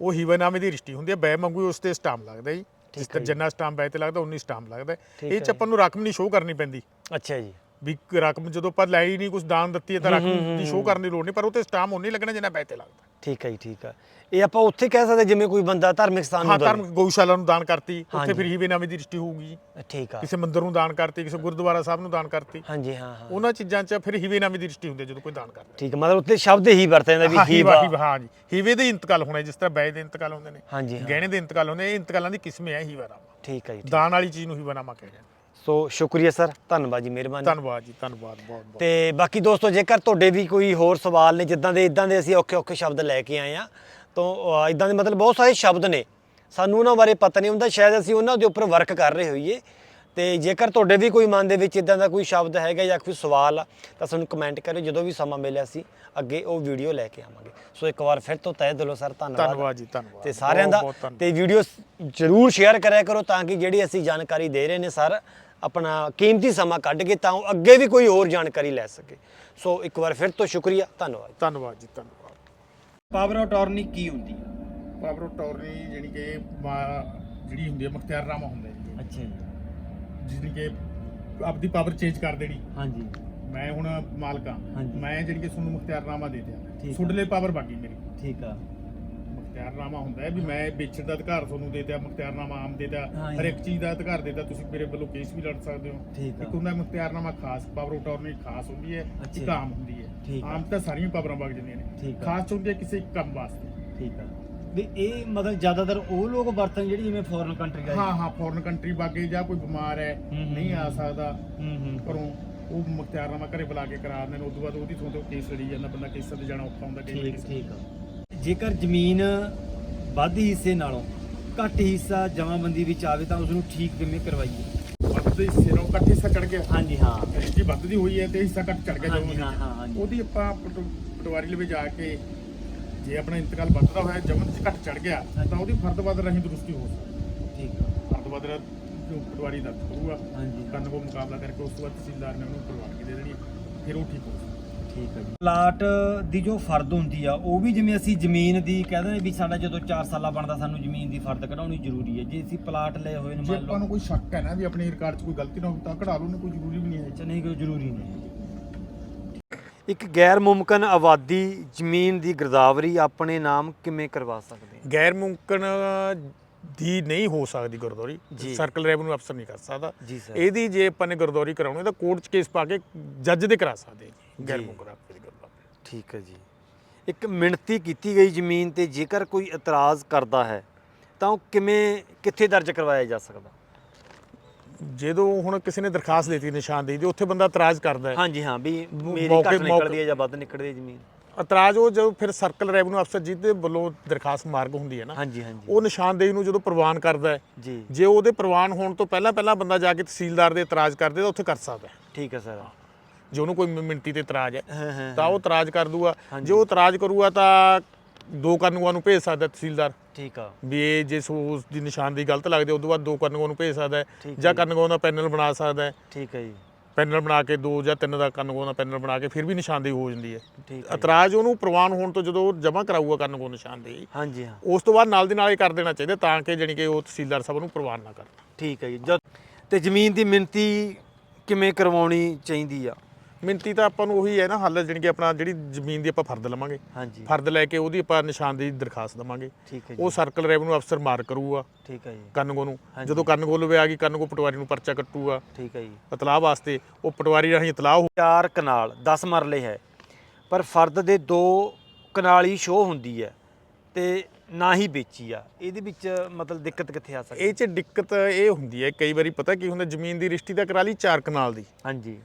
ਉਹ ਹੀਵੇ ਨਾਮੇ ਦੀ ਰਿਸ਼ਤੀ ਹੁੰਦੀ ਹੈ। ਬੈ ਮੰਗੂ ਉਸ ਤੇ ਸਟਾਮ ਲੱਗਦਾ ਜੀ। ਜਿਸ ਠੀਕ ਹੈ ਜੀ। ਜਿੰਨਾ ਸਟਾਮ ਬੈ ਤੇ ਲੱਗਦਾ ਉਨੀ ਸਟਾਮ ਲੱਗਦਾ। ਹੈ। ਠੀਕ ਇਹ ਹੈ ਚ ਆਪਾਂ ਨੂੰ ਰਕਮ ਨਹੀਂ ਸ਼ੋਅ ਕਰਨੀ ਪੈਂਦੀ। ਅੱਛਾ ਜੀ। ਵੀ ਰਕਮ ਜਦੋਂ ਆਪਾਂ ਲੈ ਹੀ ਨਹੀਂ ਕੁਝ ਦਾਨ ਦਿੱਤੀ ਹੈ ਤਾਂ ਰਕਮ ਦੀ ਸ਼ੋਅ ਕਰਨ ਦੀ ਲੋੜ ਨਹੀਂ ਪਰ ਉਹ ਤੇ ਸਟਾਮ ਉਨੀ ਲੱਗਣਾ ਜਿੰਨਾ ਤੇ ਲੱਗਦਾ। ਠੀਕ ਹੈ ਜੀ ਠੀਕ ਆ ਇਹ ਆਪਾਂ ਉੱਥੇ ਕਹਿ ਸਕਦੇ ਜਿਵੇਂ ਕੋਈ ਬੰਦਾ ਧਾਰਮਿਕ ਸਥਾਨ ਹਾਂ ਨੂੰ ਧਰਮ ਗਊਸ਼ਾਲਾ ਨੂੰ ਦਾਨ ਕਰਤੀ ਉੱਥੇ। ਫਿਰ ਹੀਵੇ ਨਾਮੇ ਦੀ ਰਿਸ਼ਤੀ ਹੋਊਗੀ। ਠੀਕ ਆ। ਕਿਸੇ ਮੰਦਿਰ ਨੂੰ ਦਾਨ ਕਰਤੀ ਕਿਸੇ ਗੁਰਦੁਆਰਾ ਸਾਹਿਬ ਨੂੰ ਦਾਨ ਕਰਤੀ। ਹਾਂਜੀ ਹਾਂ ਹਾਂ। ਉਹਨਾਂ ਚੀਜ਼ਾਂ 'ਚ ਫਿਰ ਹੀਵੇ ਨਾਮੇ ਦੀ ਰਿਸ਼ਤੀ ਹੁੰਦੀ ਹੈ ਜਦੋਂ ਕੋਈ ਦਾਨ ਕਰਦਾ ਠੀਕ ਮਤਲਬ ਉੱਥੇ ਸ਼ਬਦ ਹੀ ਵਰਤਿਆ ਜਾਂਦਾ ਹਾਂ ਵੀ ਹੀਵਾ ਹੀਵਾ। ਹੀਵਾ ਹਾਂ ਜੀ। ਹੀਵੇ ਦੇ ਇੰਤਕਾਲ ਹੋਣੇ ਜਿਸ ਤਰ੍ਹਾਂ ਬੈ ਦੇ ਇੰਤਕਾਲ ਹੁੰਦੇ ਨੇ। ਹਾਂਜੀ ਹਾਂ। ਗਹਿਣੇ ਦੇ ਇੰਤਕਾਲ ਹੁੰਦੇ ਇਹ ਇੰਤਕਾਲਾਂ ਦੀ ਕਿਸਮ ਹੈ ਹੀਵਾਨਾਮਾ ਠੀਕ ਹੈ ਜੀ ਠੀਕ। ਦਾਨ ਵਾਲੀ ਚੀਜ਼ ਨੂੰ ਹੀਵਾਨਾਮਾ ਕਿਹਾ ਜਾਂਦਾ। ਸੋ ਸ਼ੁਕਰੀਆ ਸਰ ਧੰਨਵਾਦ ਜੀ ਮਿਹਰਬਾਨੀ। ਧੰਨਵਾਦ ਜੀ ਧੰਨਵਾਦ ਬਹੁਤ ਬਹੁਤ। ਤੇ ਬਾਕੀ ਦੋਸਤੋ ਜੇਕਰ ਤੁਹਾਡੇ ਵੀ ਕੋਈ ਹੋਰ ਸਵਾਲ ਨੇ ਜਿੱਦਾਂ ਦੇ ਇਦਾਂ ਦੇ ਅਸੀਂ ਔਖੇ ਔਖੇ ਸ਼ਬਦ ਲੈ ਕੇ ਆਏ ਆ ਤਾਂ ਇਦਾਂ ਦੇ ਮਤਲਬ ਬਹੁਤ ਸਾਰੇ ਸ਼ਬਦ ਨੇ। ਸਾਨੂੰ ਉਹਨਾਂ ਬਾਰੇ ਪਤਾ ਨਹੀਂ ਹੁੰਦਾ ਸ਼ਾਇਦ ਅਸੀਂ ਉਹਨਾਂ ਦੇ ਉੱਪਰ ਵਰਕ ਕਰ ਰਹੇ ਹੋਈਏ। ਤੇ ਜੇਕਰ ਤੁਹਾਡੇ ਵੀ ਕੋਈ ਮਨ ਦੇ ਵਿੱਚ ਇਦਾਂ ਦਾ ਕੋਈ ਸ਼ਬਦ ਹੈਗਾ ਜਾਂ ਕੋਈ ਸਵਾਲ ਆ ਤਾਂ ਸਾਨੂੰ ਕਮੈਂਟ ਕਰਿਓ ਜਦੋਂ ਵੀ ਸਮਾਂ ਮਿਲਿਆ ਸੀ ਅੱਗੇ ਉਹ ਵੀਡੀਓ ਲੈ ਕੇ ਆਵਾਂਗੇ। ਸੋ ਇੱਕ ਵਾਰ ਫਿਰ ਤੋਂ ਤਹਿ ਦਿਲੋਂ ਸਰ ਧੰਨਵਾਦ। ਧੰਨਵਾਦ ਜੀ ਧੰਨਵਾਦ। ਤੇ ਸਾਰਿਆਂ ਦਾ। ਤੇ ਵੀਡੀਓ ਜਰੂਰ ਸ਼ੇਅਰ ਕਰਿਆ ਕਰੋ ਤਾਂ ਕਿ ਜਿਹੜੀ ਅਸੀਂ ਜਾਣਕਾਰੀ ਦੇ ਰਹੇ ਨੇ ਸਰ ਆਪਣਾ ਕੀਮਤੀ ਸਮਾਂ ਕੱਢ ਕੇ ਤਾਂ ਉਹ ਅੱਗੇ ਵੀ ਕੋਈ ਹੋਰ ਜਾਣਕਾਰੀ ਲੈ ਸਕੇ। ਸੋ ਇੱਕ ਵਾਰ ਫਿਰ ਤੋਂ ਸ਼ੁਕਰੀਆ। ਧੰਨਵਾਦ ਧੰਨਵਾਦ ਜੀ ਧੰਨਵਾਦ। ਪਾਵਰ ਆਫ ਅਟਾਰਨੀ ਕੀ ਹੁੰਦੀ ਹੈ ਪਾਵਰ ਆਫ ਟੌਰਨੀ ਜਿਹੜੀ ਕਿ ਮਾ- ਜਿਹੜੀ ਹੁੰਦੀ ਹੈ ਮੁਖਤਿਆਰਨਾਮਾ ਹੁੰਦਾ ਹੈ ਅੱਛਾ ਜੀ। ਜਿਹਦੀ ਕਿ ਆਪਦੀ ਪਾਵਰ ਚੇਂਜ ਕਰ ਦੇਣੀ। ਹਾਂਜੀ। ਮੈਂ ਹੁਣ ਮਾਲਕਾਂ ਹਾਂਜੀ। ਮੈਂ ਜਿਹੜੀ ਕਿ ਤੁਹਾਨੂੰ ਮੁਖਤਿਆਰਨਾਮਾ ਦੇ ਠੀਕ ਦਿਆ ਹੈ। ਸੁਡਲੇ ਪਾਵਰ ਬਾਕੀ ਮੇਰੀ। ਠੀਕ ਆ। ਮੁਖਤਿਆਰਨਾਮਾ ਹੁੰਦਾ ਹੈ ਵੀ ਮੈਂ ਵੇਚਣ ਦਾ ਅਧਿਕਾਰ ਤੁਹਾਨੂੰ ਦੇ ਦਿਆ ਮੁਖਤਿਆਰਨਾਮਾ ਆਮ ਦੇ ਜੀ। ਹਰ ਇੱਕ ਚੀਜ਼ ਦਾ ਅਧਿਕਾਰ ਦੇ ਦਿਆ ਤੁਸੀਂ ਮੇਰੇ ਵੱਲੋਂ ਕੇਸ ਵੀ ਲੜ ਸਕਦੇ ਹੋ। ਠੀਕ ਆ। ਇੱਕ ਹੁੰਦਾ ਮੁਖਤਿਆਰਨਾਮਾ ਖਾਸ ਪਾਵਰ ਆਫ ਟੌਰਨੀ ਖਾਸ ਹੁੰਦੀ ਹੈ ਇੱਕ। ਆਮ ਹੁੰਦੀ ਠੀਕ ਹੈ ਆ। ਆਮ ਤਾਂ ਸਾਰੀਆਂ ਪਾਵਰਾਂ ਵਗ ਜਾਂਦੀਆਂ ਨੇ। ਠੀਕ ਆ। ਖਾਸ 'ਚ ਹੁੰਦੀ ਹੈ ਕਿਸੇ ਇੱਕ ਕੰਮ ਵਾਸਤੇ। ਠੀਕ ਆ। ਵੀ ਇਹ ਮਤਲਬ ਜ਼ਿਆਦਾਤਰ ਉਹ ਲੋਕ ਵਰਤਨ ਜਿਹੜੀ ਜਿਵੇਂ ਫੋਰਨ ਕੰਟਰੀ ਦਾ ਹਾਂ ਹਾਂ ਫੋਰਨ ਕੰਟਰੀ ਬਾਗੇ ਜਾਂ ਕੋਈ ਬਿਮਾਰ ਹੈ ਹੂੰ, ਹੂੰ, ਨਹੀਂ ਆ ਸਕਦਾ ਹੂੰ ਹੂੰ। ਘਰੋਂ ਉਹ ਮੁਖਤਿਆਰਨਾਮਾ ਘਰੇ ਬੁਲਾ ਕੇ ਕਰਾ ਦਿੰਦੇ ਨੇ ਉਸ ਤੋਂ ਬਾਅਦ ਉਹਦੀ ਥੋਂ ਤੋਂ ਕੇਸ ਲੜੀ ਜਾਂਦਾ ਬੰਦਾ ਕੇਸਾਂ ਤੇ ਜਾਣਾ ਔਖਾ ਹੁੰਦਾ ਕਈ ਵਾਰੀ ਠੀਕ ਠੀਕ ਆ। ਜੇਕਰ ਜ਼ਮੀਨ ਵੱਧ ਹਿੱਸੇ ਨਾਲੋਂ ਘੱਟ ਹਿੱਸਾ ਜਮਾਬੰਦੀ ਵਿੱਚ ਆਵੇ ਤਾਂ ਉਸ ਨੂੰ ਠੀਕ ਕਿਵੇਂ ਕਰਵਾਈਏ? ਵੱਧ ਹਿੱਸੇ ਨੂੰ ਇਕੱਠੇ ਹਿੱਸਾ ਚੜ ਗਿਆ। ਹਾਂਜੀ ਹਾਂ। ਜੇ ਵੱਧਦੀ ਹੋਈ ਹੈ ਤੇ ਹਿੱਸਾ ਘੱਟ ਚੜ ਗਿਆ ਹਾਂਜੀ, ਜਦੋਂ ਹਾਂ, ਹਾਂ, ਹਾਂਜੀ। ਉਹਦੀ ਆਪਾਂ ਪਟ- ਪਟਵਾਰੀ ਲਵੇ ਜਾ ਕੇ ਜੇ ਆਪਣਾ ਇੰਤਕਾਲ ਵੱਧਦਾ ਹੋਇਆ ਜਮਨ ਚ ਘੱਟ ਚੜ ਗਿਆ ਤਾਂ ਉਹਦੀ ਫਰਦਬਦ ਰਹੀ ਦਰੁਸਤੀ ਹੋ ਸਕਦੀ ਠੀਕ ਆ। ਫਰਦਬਦ ਜੋ ਪਟਵਾਰੀ ਦਾ ਕਰੂਗਾ ਹਾਂਜੀ। ਕੰਨ ਕੋ ਮੁਕਾਬਲਾ ਕਰਕੇ ਉਸ ਤੋਂ ਬਾਅਦ ਤਹਿਸੀਲਦਾਰ ਨੇ ਉਹਨੂੰ ਪ੍ਰਵਾਨਗੀ ਦੇ ਦੇਣੀ ਹੈ। ਫਿਰ ਉਹ ਠੀਕ ਹੋ ਸਕਦਾ। ਠੀਕ ਹੈ ਜੀ। ਪਲਾਟ ਦੀ ਜੋ ਫਰਦ ਹੁੰਦੀ ਆ ਉਹ ਵੀ ਜਿਵੇਂ ਅਸੀਂ ਜ਼ਮੀਨ ਦੀ ਕਹਿੰਦੇ ਨੇ ਵੀ ਸਾਡਾ ਜਦੋਂ 4 ਸਾਲਾ ਬਣਦਾ ਸਾਨੂੰ ਜ਼ਮੀਨ ਦੀ ਫਰਦ ਕਢਾਉਣੀ ਜ਼ਰੂਰੀ ਹੈ ਜੇ ਅਸੀਂ ਪਲਾਟ ਲਏ ਹੋਏ ਨੇ ਜੇ ਮੰਨ ਆਪਾਂ ਲਓ ਨੂੰ ਕੋਈ ਸ਼ੱਕ ਹੈ ਨਾ ਵੀ ਆਪਣੇ ਰਿਕਾਰਡ 'ਚ ਕੋਈ ਗਲਤੀ ਨਾ ਹੋਵੇ ਤਾਂ ਕਢਾ ਲਓ ਨੇ ਕੋਈ ਜ਼ਰੂਰੀ ਵੀ ਨਹੀਂ ਹੈ। ਅੱਛਾ ਨਹੀਂ ਕੋਈ ਜ਼ਰੂਰੀ ਨਹੀਂ ਇੱਕ ਗੈਰ ਮੁਮਕਨ ਆਬਾਦੀ ਜ਼ਮੀਨ ਦੀ ਗਿਰਦਾਵਰੀ ਆਪਣੇ ਨਾਮ ਕਿਵੇਂ ਕਰਵਾ ਸਕਦੇ ਗੈਰ ਮੁਮਕਨ ਦੀ ਨਹੀਂ ਹੋ ਸਕਦੀ ਗਰਦੌਰੀ। ਜੀ। ਸਰਕਲ ਰੈਵਨਿਊ ਅਫਸਰ ਨਹੀਂ ਕਰ ਸਕਦਾ। ਜੀ ਸਰ। ਇਹਦੀ ਜੇ ਆਪਾਂ ਨੇ ਗਰਦੌਰੀ ਕਰਾਉਣੀ ਤਾਂ ਕੋਰਟ 'ਚ ਕੇਸ ਪਾ ਕੇ ਜੱਜ ਦੇ ਕਰਾ ਸਕਦੇ ਹਾਂ ਜੀ, ਗੈਰ ਜੀ। ਆਬਾਦੀ ਦੀ ਗਰਦੌਰੀ ਠੀਕ ਹੈ ਜੀ। ਇੱਕ ਮਿਣਤੀ ਕੀਤੀ ਗਈ ਜ਼ਮੀਨ ਤੇ ਜੇਕਰ ਕੋਈ ਇਤਰਾਜ਼ ਕਰਦਾ ਹੈ ਤਾਂ ਉਹ ਕਿਵੇਂ ਕਿੱਥੇ ਦਰਜ ਕਰਵਾਇਆ ਜਾ ਸਕਦਾ? ਜਦੋਂ ਹੁਣ ਕਿਸੇ ਨੇ ਦਰਖਾਸਤ ਦਿੱਤੀ ਨਿਸ਼ਾਨਦੇਹੀ ਦੀ ਉੱਥੇ ਬੰਦਾ ਇਤਰਾਜ਼ ਕਰਦਾ ਹੈ। ਹਾਂਜੀ ਹਾਂ ਵੀ ਮੇਰੀ ਘੱਟ ਮੌਕੇ- ਨਿਕਲਦੀ ਹੈ ਜਾਂ ਵੱਧ ਨਿਕਲਦੀ ਹੈ ਜ਼ਮੀਨ। ਇਤਰਾਜ਼ ਉਹ ਜਦੋਂ ਫਿਰ ਸਰਕਲ ਰੈਵਨਿਊ ਅਫਸਰ ਜਿਹਦੇ ਵੱਲੋਂ ਦਰਖਾਸਤ ਮਾਰਗ ਹੁੰਦੀ ਹੈ ਨਾ ਹਾਂਜੀ ਹਾਂਜੀ। ਉਹ ਨਿਸ਼ਾਨਦੇਹੀ ਨੂੰ ਜਦੋਂ ਪ੍ਰਵਾਨ ਕਰਦਾ ਹੈ ਜੀ। ਜੇ ਉਹਦੇ ਪ੍ਰਵਾਨ ਹੋਣ ਤੋਂ ਪਹਿਲਾਂ ਪਹਿਲਾਂ ਬੰਦਾ ਜਾ ਕੇ ਤਹਿਸੀਲਦਾਰ ਦੇ ਇਤਰਾਜ਼ ਕਰਦੇ ਤਾਂ ਉੱਥੇ ਕਰ ਸਕਦਾ ਹੈ। ਠੀਕ ਹੈ ਸਰ। ਜੇ ਉਹਨੂੰ ਕੋਈ ਮਿ- ਮਿਣਤੀ ਤੇ ਇਤਰਾਜ਼ ਹੈ ਹਾਂ ਹਾਂ ਤਾਂ ਉਹ ਇਤਰਾਜ਼ ਕਰ ਦੂਗਾ। ਜੇ ਉਹ ਇਤਰਾਜ਼ ਕਰੂਗਾ ਤਾਂ ਦੋ ਕਾਨੂੰਨਾਂ ਨੂੰ ਭੇਜ ਸਕਦਾ ਤਹਿਸੀਲਦਾਰ। ਠੀਕ ਆ। ਵੀ ਇਹ ਜੇ ਉਸ ਦੀ ਨਿਸ਼ਾਨਦੇਹੀ ਗਲਤ ਲੱਗਦੀ ਉਸ ਤੋਂ ਬਾਅਦ ਦੋ ਕਾਨੂੰਨਾਂ ਨੂੰ ਭੇਜ ਸਕਦਾ ਹੈ ਜਾਂ ਕਾਨੂੰਨਾਂ ਦਾ ਪੈਨਲ ਬਣਾ ਸਕਦਾ ਹੈ। ਠੀਕ ਹੈ ਜੀ। ਪੈਨਲ ਬਣਾ ਕੇ ਦੋ ਜਾਂ ਤਿੰਨ ਦਾ ਕਾਨੂੰਨਾਂ ਦਾ ਪੈਨਲ ਬਣਾ ਕੇ ਫਿਰ ਵੀ ਨਿਸ਼ਾਨਦੇਹੀ ਹੋ ਜਾਂਦੀ ਹੈ। ਹੈ ਇਤਰਾਜ਼ ਉਹਨੂੰ ਪ੍ਰਵਾਨ ਹੋਣ ਤੋਂ ਜਦੋਂ ਜਮ੍ਹਾਂ ਕਰਾਊਗਾ ਕਾਨੂੰਨ ਨਿਸ਼ਾਨਦੇਹੀ ਹਾਂਜੀ ਹਾਂ। ਉਸ ਤੋਂ ਬਾਅਦ ਨਾਲ ਦੀ ਨਾਲ ਇਹ ਕਰ ਦੇਣਾ ਚਾਹੀਦਾ ਤਾਂ ਕਿ ਜਾਣੀ ਕਿ ਉਹ ਤਹਿਸੀਲਦਾਰ ਸਾਹਿਬ ਨੂੰ ਪ੍ਰਵਾਨ ਨਾ ਕਰਨ। ਠੀਕ ਹੈ ਜੀ। ਤੇ ਜ਼ਮੀਨ ਦੀ ਮਿਣਤੀ ਕਿਵੇਂ ਕਰਵਾਉਣੀ ਚਾਹੀਦੀ ਆ? ਮਿੰਤੀ ਤਾਂ ਆਪਾਂ ਨੂੰ ਉਹੀ ਹੈ ਨਾ ਹੱਲ ਜਾਣੀ ਕਿ ਆਪਣਾ ਜਿਹੜੀ ਜ਼ਮੀਨ ਦੀ ਆਪਾਂ ਫਰਦ ਲਵਾਂਗੇ। ਹਾਂਜੀ। ਫਰਦ ਲੈ ਕੇ ਉਹਦੀ ਆਪਾਂ ਨਿਸ਼ਾਨਦੇਹੀ ਦਰਖਾਸਤ ਦਵਾਂਗੇ। ਠੀਕ ਹੈ ਜੀ। ਉਹ ਸਰਕਲ ਰੈਵਨਿਊ ਅਫਸਰ ਮਾਰ ਕਰੂਗਾ। ਠੀਕ ਹੈ ਜੀ। ਕੰਨਗੋ ਨੂੰ। ਜਦੋਂ ਕੰਨਗੋ ਲਵੇ ਆ ਗਈ ਕੰਨਗੋ ਪਟਵਾਰੀ ਨੂੰ ਪਰਚਾ ਕੱਟੂਗਾ। ਠੀਕ ਹੈ ਜੀ। ਇਤਲਾਹ ਵਾਸਤੇ ਉਹ ਪਟਵਾਰੀ ਰਾਹੀਂ ਇਤਲਾਹ ਹੋ ਚਾਰ ਕਨਾਲ 10 ਮਰਲੇ ਹੈ। ਪਰ ਫਰਦ ਦੇ ਦੋ ਕਨਾਲ ਹੀ ਸ਼ੋਅ ਹੁੰਦੀ ਹੈ ਤੇ ਨਾ ਹੀ ਵੇਚੀ ਆ। ਇਹਦੇ ਵਿੱਚ ਮਤਲਬ ਦਿੱਕਤ ਕਿੱਥੇ ਆ ਸਕਦੀ? ਇਹ ਚ ਦਿੱਕਤ ਇਹ ਹੁੰਦੀ ਹੈ ਕਈ ਵਾਰੀ ਪਤਾ ਕੀ ਹੁੰਦਾ ਜ਼ਮੀਨ ਦੀ ਰਿਸ਼ਤੀ ਤਾਂ ਕਰਾ ਲਈ ਚਾਰ ਕਨਾਲ ਦੀ। ਹਾਂਜੀ।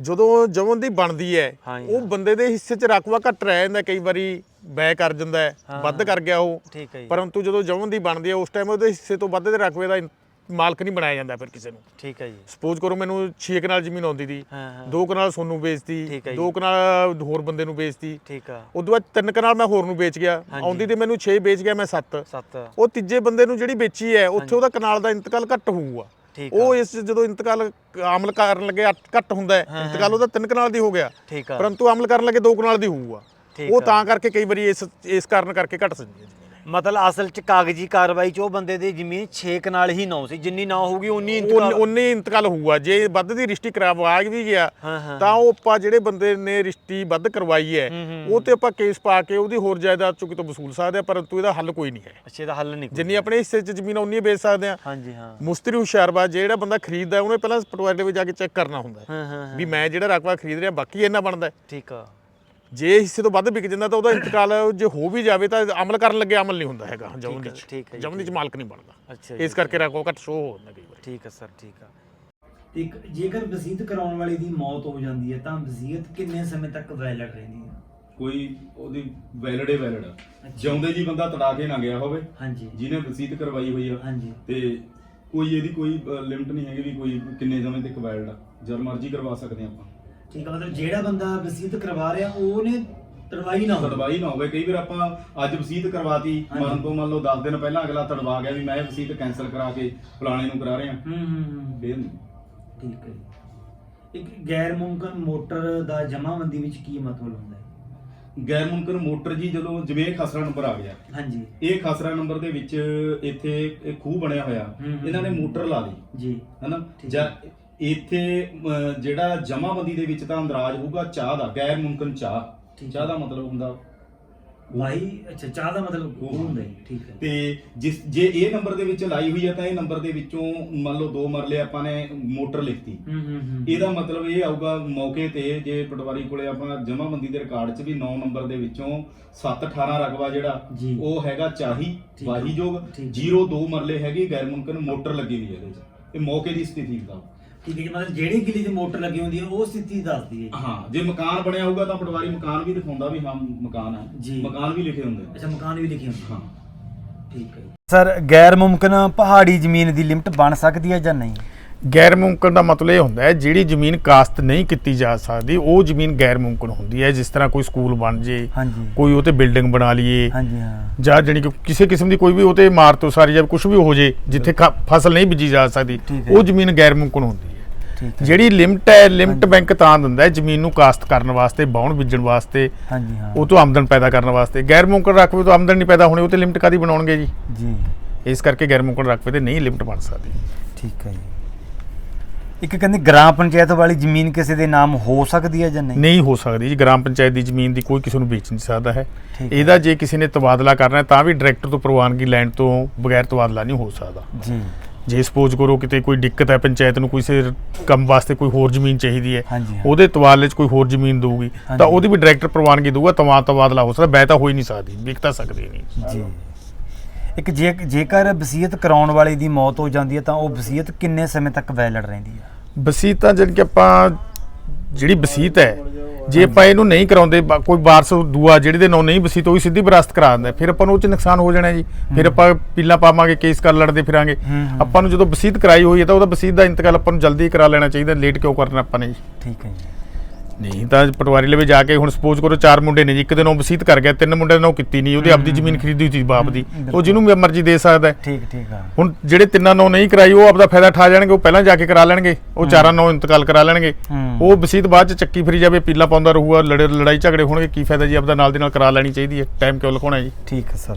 ਜਦੋਂ ਜਮਨ ਦੀ ਬਣਦੀ ਹੈ ਹਾਂਜੀ, ਉਹ ਬੰਦੇ ਦੇ ਹਿੱਸੇ 'ਚ ਰਕਬਾ ਘੱਟ ਰਹਿ ਜਾਂਦਾ ਕਈ ਵਾਰੀ ਬੈ ਕਰ ਜਾਂਦਾ ਹੈ ਵੱਧ ਕਰ ਗਿਆ ਉਹ। ਠੀਕ ਹੈ ਜੀ। ਪਰੰਤੂ ਜਦੋਂ ਜਮਨ ਦੀ ਬਣਦੀ ਹੈ ਉਸ ਟਾਈਮ ਉਹਦੇ ਹਿੱਸੇ ਤੋਂ ਵੱਧ ਦੇ ਰਕਬੇ ਦਾ ਇਨ- ਮਾਲਕ ਨਹੀਂ ਬਣਾਇਆ ਜਾਂਦਾ ਫਿਰ ਕਿਸੇ ਨੂੰ। ਠੀਕ ਹੈ ਜੀ। ਸਪੋਜ਼ ਕਰੋ ਮੈਨੂੰ 6 ਕਨਾਲ ਜ਼ਮੀਨ ਆਉਂਦੀ ਦੀ ਹਾਂ ਹਾਂ। ਦੋ ਕਨਾਲ ਸੋਨੂੰ ਵੇਚਤੀ ਠੀਕ ਹੈ ਜੀ। ਦੋ ਕਨਾਲ ਹੋਰ ਬੰਦੇ ਨੂੰ ਵੇਚਤੀ। ਠੀਕ ਆ। ਉਦੋਂ ਬਾਅਦ ਤਿੰਨ ਕਨਾਲ ਮੈਂ ਹੋਰ ਨੂੰ ਵੇਚ ਗਿਆ ਹਾਂਜੀ। ਆਉਂਦੀ ਤੇ ਮੈਨੂੰ 6 ਵੇਚ ਗਿਆ ਮੈਂ 7 ਸੱਤ। ਉਹ ਤੀਜੇ ਬੰਦੇ ਨੂੰ ਜਿਹੜੀ ਵੇਚੀ ਹੈ ਉੱਥੇ ਉਹਦਾ ਕਨਾਲ ਦਾ ਇੰਤਕਾਲ ਘੱਟ ਹੋਊਗਾ। ਉਹ ਇਸ ਜਦੋਂ ਇੰਤਕਾਲ ਅਮਲ ਕਰਨ ਲੱਗੇ ਘੱਟ ਹੁੰਦਾ ਹੈ ਇੰਤਕਾਲ ਉਹਦਾ ਤਿੰਨ ਕਨਾਲ ਦੀ ਹੋ ਗਿਆ। ਪਰੰਤੂ ਅਮਲ ਕਰਨ ਲੱਗੇ ਦੋ ਕਨਾਲ ਦੀ ਹੋਊਗਾ। ਉਹ। ਤਾਂ ਕਰਕੇ ਕਈ ਵਾਰੀ ਇਸ ਇਸ ਕਾਰਨ ਕਰਕੇ ਘਟ ਸਕਦੀ ਹੈ ਮਤਲਬ ਅਸਲ ਚ ਕਾਗਜ਼ੀ ਕਾਰਵਾਈ ਚ ਉਹ ਬੰਦੇ ਦੀ ਜ਼ਮੀਨ 6 ਕਨਾਲ ਹੀ ਨੌ ਸੀ। ਜਿੰਨੀ ਨਾ ਹੋਊਗੀ ਉਨੀ ਇੰਤਕਾਲ ਉਨੇ ਇੰਤਕਾਲ ਹੋਊਗਾ। ਜੇ ਵੱਧ ਦੀ ਰਿਸ਼ਤੀ ਕਰਵਾ ਵੀ ਗਿਆ ਹਾਂ ਹਾਂ। ਤਾਂ ਉਹ ਆਪਾਂ ਜਿਹੜੇ ਬੰਦੇ ਨੇ ਰਿਸ਼ਤੀ ਵੱਧ ਕਰਵਾਈ ਹੈ ਉਹ ਤੇ ਆਪਾਂ ਕੇਸ ਪਾ ਕੇ ਉਹਦੀ ਹੋਰ ਜਾਇਦਾਦ ਚੁੱਕ ਤੋਂ ਵਸੂਲ ਸਕਦੇ ਆ ਪਰੰਤੂ ਇਹਦਾ ਹੱਲ ਕੋਈ ਨਹੀਂ ਹੈ। ਅੱਛਾ ਇਹਦਾ ਹੱਲ ਨਹੀਂ ਕੋਈ। ਜਿੰਨੀ ਆਪਣੇ ਹਿੱਸੇ 'ਚ ਜ਼ਮੀਨ ਉਨੀ ਵੇਚ ਸਕਦੇ ਆ। ਹਾਂਜੀ ਹਾਂ। ਮੁਸਤਰੀ ਹੁਸ਼ਿਆਰਬਾ ਜਿਹੜਾ ਬੰਦਾ ਖਰੀਦਦਾ ਉਹਨੇ ਪਹਿਲਾਂ ਪਟਵਾਰੀ ਦੇ ਵਿੱਚ ਜਾ ਕੇ ਚੈੱਕ ਕਰਨਾ ਹੁੰਦਾ ਹੈ ਹਾਂ ਹਾਂ ਹਾਂ, ਵੀ ਮੈਂ ਜਿਹੜਾ ਰਕਬਾ ਖਰੀਦ ਰਿਹਾ ਬਾਕੀ ਇੰਨਾ ਬਣਦਾ ਹੈ। ਠੀਕ ਆ। ਜੇ ਹਿੱਸੇ ਤੋਂ ਵੱਧ ਵਿਕ ਜਾਂਦਾ ਤਾਂ ਉਹਦਾ ਇੰਤਕਾਲ ਜੇ ਹੋ ਵੀ ਜਾਵੇ ਤਾਂ ਅਮਲ ਕਰਨ ਲੱਗੇ ਅਮਲ ਨਹੀਂ ਹੁੰਦਾ ਹੈਗਾ ਜਮਨ ਹੈ, ਵਿੱਚ। ਠੀਕ ਹੈ ਜਮਨ ਵਿੱਚ ਮਾਲਕ ਨਹੀਂ ਬਣਦਾ। ਅੱਛਾ ਇਸ ਕਰਕੇ ਰਕਬਾ ਘੱਟ ਸ਼ੋ ਹੋ ਜਾਂਦਾ ਕਈ ਵਾਰੀ। ਠੀਕ ਆ ਸਰ ਠੀਕ ਆ। ਇੱਕ ਜੇਕਰ ਵਸੀਅਤ ਕਰਾਉਣ ਵਾਲੇ ਦੀ ਮੌਤ ਹੋ ਜਾਂਦੀ ਹੈ ਤਾਂ ਵਸੀਅਤ ਕਿੰਨੇ ਸਮੇਂ ਤੱਕ ਵੈਲਿਡ ਰਹਿੰਦੀ ਹੈ? ਕੋਈ ਉਹਦੀ ਵੈਲਿਡ ਹੈ ਵੈਲਿਡ ਜਿਉਂਦੇ ਜੀ ਬੰਦਾ ਤੜਾ ਕੇ ਨਾ ਗਿਆ ਹੋਵੇ ਹਾਂਜੀ। ਜਿਹਨੇ ਵਸੀਅਤ ਕਰਵਾਈ ਹੋਈ ਆ ਹਾਂਜੀ। ਤੇ ਕੋਈ ਇਹਦੀ ਕੋਈ ਲਿਮਟ ਨਹੀਂ ਹੈਗੀ ਵੀ ਕੋਈ ਕਿੰਨੇ ਸਮੇਂ ਤੱਕ ਵੈਲਿਡ ਆ। ਜਦ ਮਰਜ਼ੀ ਕਰਵਾ ਸਕਦੇ ਆ ਆਪਾਂ। ਠੀਕ ਹੈ ਮਤਲਬ ਜਿਹੜਾ ਬੰਦਾ ਵਸੀਅਤ ਕਰਵਾ ਰਿਹਾ ਉਹਨੇ ਤੜਵਾਈ ਨਾ ਹੋਵੇ। ਤੜਵਾਈ ਨਾ ਹੋਵੇ। ਕਈ ਵਾਰ ਆਪਾਂ ਅੱਜ ਵਸੀਅਤ ਕਰਵਾਤੀ ਹਾਂਜੀ। ਮਰਨ ਤੋਂ ਮੰਨ ਲਓ 10 ਦਿਨ ਪਹਿਲਾਂ ਅਗਲਾ ਤੜਵਾ ਗਿਆ ਵੀ ਮੈਂ ਇਹ ਵਸੀਅਤ ਕੈਨਸਲ ਕਰਾ ਕੇ ਫਲਾਣੇ ਨੂੰ ਕਰਾ ਰਿਹਾ। ਹੂੰ ਹੂੰ ਹੂੰ। ਫਿਰ ਨਹੀਂ। ਠੀਕ ਹੈ ਜੀ। ਇੱਕ ਗੈਰ ਮੁਮਕਨ ਮੋਟਰ ਦਾ ਜਮਾਬੰਦੀ ਵਿੱਚ ਕੀ ਮਤਲਬ ਹੁੰਦਾ ਹੈ? ਗੈਰ ਮੁਮਕਨ ਮੋਟਰ ਜੀ ਜਦੋਂ ਜਿਵੇਂ ਇਹ ਖਸਰਾ ਨੰਬਰ ਆ ਗਿਆ ਹਾਂਜੀ। ਇਹ ਖਸਰਾ ਨੰਬਰ ਦੇ ਵਿੱਚ ਇੱਥੇ ਇਹ ਖੂਹ ਬਣਿਆ ਹੋਇਆ। ਹੂੰ, ਹੂੰ, ਇਹਨਾਂ ਨੇ। ਮੋਟਰ ਲਾ ਲਈ। ਜੀ। ਹਨਾ? ਠੀਕ ਜਾਂ ਇੱਥੇ ਜਿਹੜਾ ਜਮਾਬੰਦੀ ਦੇ ਵਿੱਚ ਤਾਂ ਅੰਦਰਾਜ ਹੋਊਗਾ ਚਾਹ ਦਾ ਗੈਰ ਮੁਮਕਨ ਚਾਹ। ਠੀਕ ਚਾਹ ਦਾ ਮਤਲਬ ਹੁੰਦਾ ਵਾਹੀ ਅੱਛਾ ਚਾਹ ਦਾ ਮਤਲਬ ਉਹ ਹੁੰਦਾ ਹੈ ਠੀਕ ਹੈ। ਤੇ ਜਿਸ ਜੇ ਇਹ ਨੰਬਰ ਦੇ ਵਿੱਚ ਲਾਈ ਹੋਈ ਹੈ ਤਾਂ ਇਹ ਨੰਬਰ ਦੇ ਵਿੱਚੋਂ ਮੰਨ ਲਓ ਦੋ ਮਰਲੇ ਆਪਾਂ ਨੇ ਮੋਟਰ ਲਿਖਤੀ। ਹੂੰ ਹੂੰ ਹੂੰ ਇਹਦਾ ਮਤਲਬ ਇਹ ਆਊਗਾ ਮੌਕੇ ਤੇ ਜੇ ਪਟਵਾਰੀ ਕੋਲੇ ਆਪਾਂ ਜਮਾਬੰਦੀ ਦੇ ਰਿਕਾਰਡ 'ਚ ਵੀ 9 ਨੰਬਰ ਦੇ ਵਿੱਚੋਂ 7 18 ਰਕਬਾ ਜਿਹੜਾ ਜੀ। ਉਹ ਹੈਗਾ ਚਾਹੀ ਠੀਕ। ਵਾਹੀਯੋਗ ਠੀਕ। 02 ਮਰਲੇ ਹੈਗੀ ਗੈਰ ਮੁਮਕਨ ਮੋਟਰ ਲੱਗੀ ਹੋਈ ਹੈ ਇਹਦੇ 'ਚ। ਇਹ ਮੌਕੇ ਦੀ ਸਥਿਤੀ ਦਾ ਠੀਕ ਹੈ ਜੀ, ਮਤਲਬ ਜਿਹੜੀ ਕਿਲੀ ਤੇ ਮੋਟਰ ਲੱਗੀ ਹੁੰਦੀ ਹੈ ਉਹ ਸਥਿਤੀ ਦੱਸਦੀ ਹੈ ਜੀ। ਹਾਂ ਜੇ ਮਕਾਨ ਬਣਿਆ ਹੋਊਗਾ ਤਾਂ ਪਟਵਾਰੀ ਮਕਾਨ ਵੀ ਦਿਖਾਉਂਦਾ ਵੀ ਹਾਂ ਮਕਾਨ ਹੈ। ਜੀ। ਮਕਾਨ ਵੀ ਲਿਖੇ ਹੁੰਦੇ ਅੱਛਾ ਮਕਾਨ ਵੀ ਲਿਖੇ ਹੁੰਦੇ ਹਾਂ। ਠੀਕ ਹੈ ਜੀ। ਸਰ ਗੈਰ ਮੁਮਕਿਨ ਪਹਾੜੀ ਜ਼ਮੀਨ ਦੀ ਲਿਮਟ ਬਣ ਸਕਦੀ ਹੈ ਜਾਂ ਨਹੀਂ? ਗੈਰ ਮੁਮਕਨ ਦਾ ਮਤਲਬ ਇਹ ਹੁੰਦਾ ਹੈ ਜਿਹੜੀ ਜ਼ਮੀਨ ਕਾਸਤ ਨਹੀਂ ਕੀਤੀ ਜਾ ਸਕਦੀ ਉਹ ਜ਼ਮੀਨ ਗੈਰ ਮੁਮਕਨ ਹੁੰਦੀ ਹੈ। ਜਿਸ ਤਰ੍ਹਾਂ ਕੋਈ ਸਕੂਲ ਬਣ ਜੇ ਹਾਂਜੀ। ਕੋਈ ਉਹ ਤੇ ਬਿਲਡਿੰਗ ਬਣਾ ਲਈਏ ਹਾਂਜੀ ਹਾਂ। ਜਾਂ ਜਾਣੀ ਕਿ ਕਿਸੇ ਕਿਸਮ ਦੀ ਕੋਈ ਵੀ ਉਹ ਤੇ ਇਮਾਰਤ ਉਸਾਰੀ ਜਾਂ ਕੁਝ ਵੀ ਹੋ ਜੇ ਜਿੱਥੇ ਖ- ਫਸਲ ਨਹੀਂ ਬੀਜੀ ਜਾ ਸਕਦੀ ਠੀਕ ਹੈ। ਉਹ ਜ਼ਮੀਨ ਗੈਰ ਮੁਮਕਨ ਹੁੰਦੀ ਹੈ। ਜਿਹੜੀ ਲਿਮਟ ਹੈ ਲਿਮਟ ਬੈਂਕ ਤਾਂ ਦਿੰਦਾ ਹੈ ਜ਼ਮੀਨ ਨੂੰ ਕਾਸਤ ਕਰਨ ਵਾਸਤੇ ਬਾਉਣ ਬੀਜਣ ਵਾਸਤੇ ਹਾਂਜੀ ਹਾਂ। ਉਹ ਤੋਂ ਆਮਦਨ ਪੈਦਾ ਕਰਨ ਵਾਸਤੇ। ਗੈਰ ਮੁਮਕਨ ਰਕਬੇ ਤੋਂ ਆਮਦਨ ਨਹੀਂ ਪੈਦਾ ਹੋਣੀ ਉਹ ਤੇ ਲਿਮਟ ਕਾਦੀ ਬਣਾਉਣਗੇ ਜੀ? ਜੀ। ਇਸ ਕਰਕੇ ਗੈਰ ਮੁਮਕਨ ਰਕਬੇ ਤੇ ਨਹੀਂ ਲਿਮਟ ਬਣ ਸਕਦੀ। ਠੀਕ ਹੈ ਜੀ। ਇੱਕ ਕਹਿੰਦੇ ਗ੍ਰਾਮ ਪੰਚਾਇਤ ਵਾਲੀ ਜ਼ਮੀਨ ਕਿਸੇ ਦੇ ਨਾਮ ਹੋ ਸਕਦੀ ਹੈ ਜਾਂ ਨਹੀਂ? ਨਹੀਂ ਹੋ ਸਕਦੀ ਜੀ। ਗ੍ਰਾਮ ਪੰਚਾਇਤ ਦੀ ਜ਼ਮੀਨ ਦੀ ਕੋਈ ਕਿਸੇ ਨੂੰ ਵੇਚ ਨਹੀਂ ਸਕਦਾ ਹੈ। ਇਹਦਾ ਜੇ ਕਿਸੇ ਨੇ ਤਬਾਦਲਾ ਕਰਨਾ ਹੈ ਤਾਂ ਵੀ ਡਾਇਰੈਕਟਰ ਤੋਂ ਪ੍ਰਵਾਨਗੀ ਲੈਣ ਤੋਂ ਬਗੈਰ ਤਬਾਦਲਾ ਨਹੀਂ ਹੋ ਸਕਦਾ। ਜੀ। ਜੇ ਸਪੋਜ਼ ਕਰੋ ਕਿਤੇ ਕੋਈ ਦਿੱਕਤ ਹੈ ਪੰਚਾਇਤ ਨੂੰ ਕੋਈ ਸਿਰ ਕੰਮ ਵਾਸਤੇ ਕੋਈ ਹੋਰ ਜ਼ਮੀਨ ਚਾਹੀਦੀ ਹੈ ਹਾਂਜੀ ਹਾਂ। ਉਹਦੇ ਤਬਾਦਲੇ 'ਚ ਕੋਈ ਹੋਰ ਜ਼ਮੀਨ ਦਊਗੀ। ਤਾਂ ਉਹਦੀ ਵੀ ਡਾਇਰੈਕਟਰ ਪ੍ਰਵਾਨਗੀ ਦਊਗਾ ਤਾਂ ਤਬਾਦਲਾ ਹੋ ਸਕਦਾ ਬੈ ਤਾਂ ਹੋ ਹੀ ਨਹੀਂ ਸਕਦੀ ਵਿਕ ਤਾਂ ਸਕਦੀ ਨਹੀਂ ਜੀ ਇੱਕ ਜੇ ਜੇਕਰ ਵਸੀਅਤ ਕਰਾਉਣ ਵਾਲੇ ਦੀ ਮੌਤ ਹੋ ਜਾਂਦੀ ਹੈ ਤਾਂ ਉਹ ਵਸੀਅਤ ਕਿੰਨੇ ਸਮੇਂ ਤੱਕ ਵੈਲਿਡ ਰਹਿੰਦੀ ਹੈ ਵਸੀਤ ਤਾਂ ਜਾਣੀ ਕਿ ਆਪਾਂ ਜਿਹੜੀ ਵਸੀਤ ਹੈ ਜੇ ਆਪਾਂ ਇਹਨੂੰ ਨਹੀਂ ਕਰਾਉਂਦੇ ਬਾ- ਕੋਈ ਵਾਰਸ ਦੂਆ ਜਿਹੜੇ ਦੇ ਨਾਂ ਨਹੀਂ ਵਸੀਤ ਉਹ ਹੀ ਸਿੱਧੀ ਵਿਰਾਸਤ ਕਰਾ ਦਿੰਦਾ ਹੈ। ਫਿਰ ਆਪਾਂ ਨੂੰ ਉਹ ਚ ਨੁਕਸਾਨ ਹੋ ਜਾਣਾ ਜੀ ਫਿਰ ਆਪਾਂ ਪੀਲਾ ਪਾਵਾਂਗੇ ਕੇਸ ਕਰ ਲੜਦੇ ਫਿਰਾਂਗੇ। ਆਪਾਂ ਨੂੰ ਜਦੋਂ ਵਸੀਤ ਕਰਾਈ ਹੋਈ ਹੈ ਤਾਂ ਉਹਦਾ ਵਸੀਤ ਦਾ ਇੰਤਕਾਲ ਆਪਾਂ ਨੂੰ ਜਲਦੀ ਕਰਾ ਲੈਣਾ ਚਾਹੀਦਾ ਲੇਟ ਕਿਉਂ ਕਰਨਾ ਆਪਾਂ ਨੇ ਜੀ ਠੀਕ ਹੈ ਜੀ ਨਹੀਂ ਤਾਂ ਪਟਵਾਰੀ ਲਵੇ ਜਾ ਕੇ ਹੁਣ ਸਪੋਜ਼ ਕਰੋ ਚਾਰ ਮੁੰਡੇ ਨੇ ਜੀ ਇੱਕ ਦਿਨ ਉਹ ਵਸੀਤ ਕਰ ਗਿਆ ਤਿੰਨ ਮੁੰਡਿਆਂ ਨੇ ਉਹ ਕੀਤੀ ਨਹੀਂ ਉਹਦੀ ਆਪਦੀ ਜ਼ਮੀਨ ਖਰੀਦੀ ਸੀ ਬਾਪ ਦੀ। ਉਹ ਜਿਹਨੂੰ ਵੀ ਮਰਜ਼ੀ ਦੇ ਸਕਦਾ ਹੈ। ਠੀਕ ਠੀਕ ਆ ਹੁਣ ਜਿਹੜੇ ਤਿੰਨਾਂ ਨੌ ਨਹੀਂ ਕਰਾਈ ਉਹ ਆਪਦਾ ਫਾਇਦਾ ਠਾ ਜਾਣਗੇ ਉਹ ਪਹਿਲਾਂ ਜਾ ਕੇ ਕਰਾ ਲੈਣਗੇ ਉਹ ਚਾਰਾਂ ਨੌ ਇੰਤਕਾਲ ਕਰਾ ਲੈਣਗੇ। ਹੂੰ। ਉਹ ਵਸੀਤ ਬਾਅਦ ਚ ਚੱਕੀ ਫਰੀ ਜਾਵੇ ਪੀਲਾ ਪਾਉਂਦਾ ਰਹੂਗਾ ਲੜੇ ਲੜਾਈ ਝਗੜੇ ਹੋਣਗੇ ਕੀ ਫਾਇਦਾ ਜੀ ਆਪਦਾ ਨਾਲ ਦੀ ਨਾਲ ਕਰਾ ਲੈਣੀ ਚਾਹੀਦੀ ਹੈ ਟਾਈਮ ਕਿਉਂ ਲਖਾਉਣਾ ਜੀ? ਠੀਕ ਹੈ ਸਰ।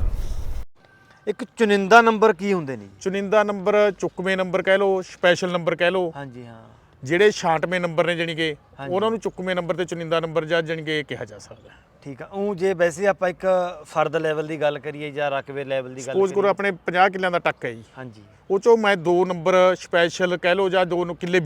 ਇੱਕ ਚੁਣਿੰਦਾ ਨੰਬਰ ਕੀ ਹੁੰਦੇ ਨੇ? ਜੀ ਚੁਣਿੰਦਾ ਨੰਬਰ ਚੁੱਕਵੇਂ ਨੰਬਰ ਕਹਿ ਲਓ ਸਪੈਸ਼ਲ ਨੰਬਰ ਕਹਿ ਲਓ। ਹਾਂਜੀ ਹਾਂ। ਜਿਹੜੇ 66ਵੇਂ ਨੰਬਰ ਨੇ ਜਾਣੀ ਕਿ। ਉਹਨਾਂ ਨੂੰ ਚੁੱਕਵੇਂ ਨੰਬਰ ਤੇ ਚੁਣਿੰਦਾ ਨੰਬਰ ਜਾਂ ਜਾਣੀ ਕਿ ਕਿਹਾ ਜਾ ਸਕਦਾ ਹੈ। ਠੀਕ ਆ ਉਹ ਜੇ ਵੈਸੇ ਆਪਾਂ ਇੱਕ ਫਰਦ ਲੈਵਲ ਦੀ ਗੱਲ ਕਰੀਏ ਜਾਂ ਰਕਬੇ ਲੈਵਲ ਦੀ ਗੱਲ ਸਪੋਜ਼ ਕਰੋ ਆਪਣੇ 50 ਕਿੱਲਿਆਂ ਦਾ ਟੱਕ ਹੈ ਜੀ। ਹਾਂਜੀ। ਉਹ ਚੋਂ ਮੈਂ ਦੋ ਨੰਬਰ ਸਪੈਸ਼ਲ ਕਹਿ ਲਓ ਜਾਂ ਦੋ ਨੂੰ ਕਿੱਲੇ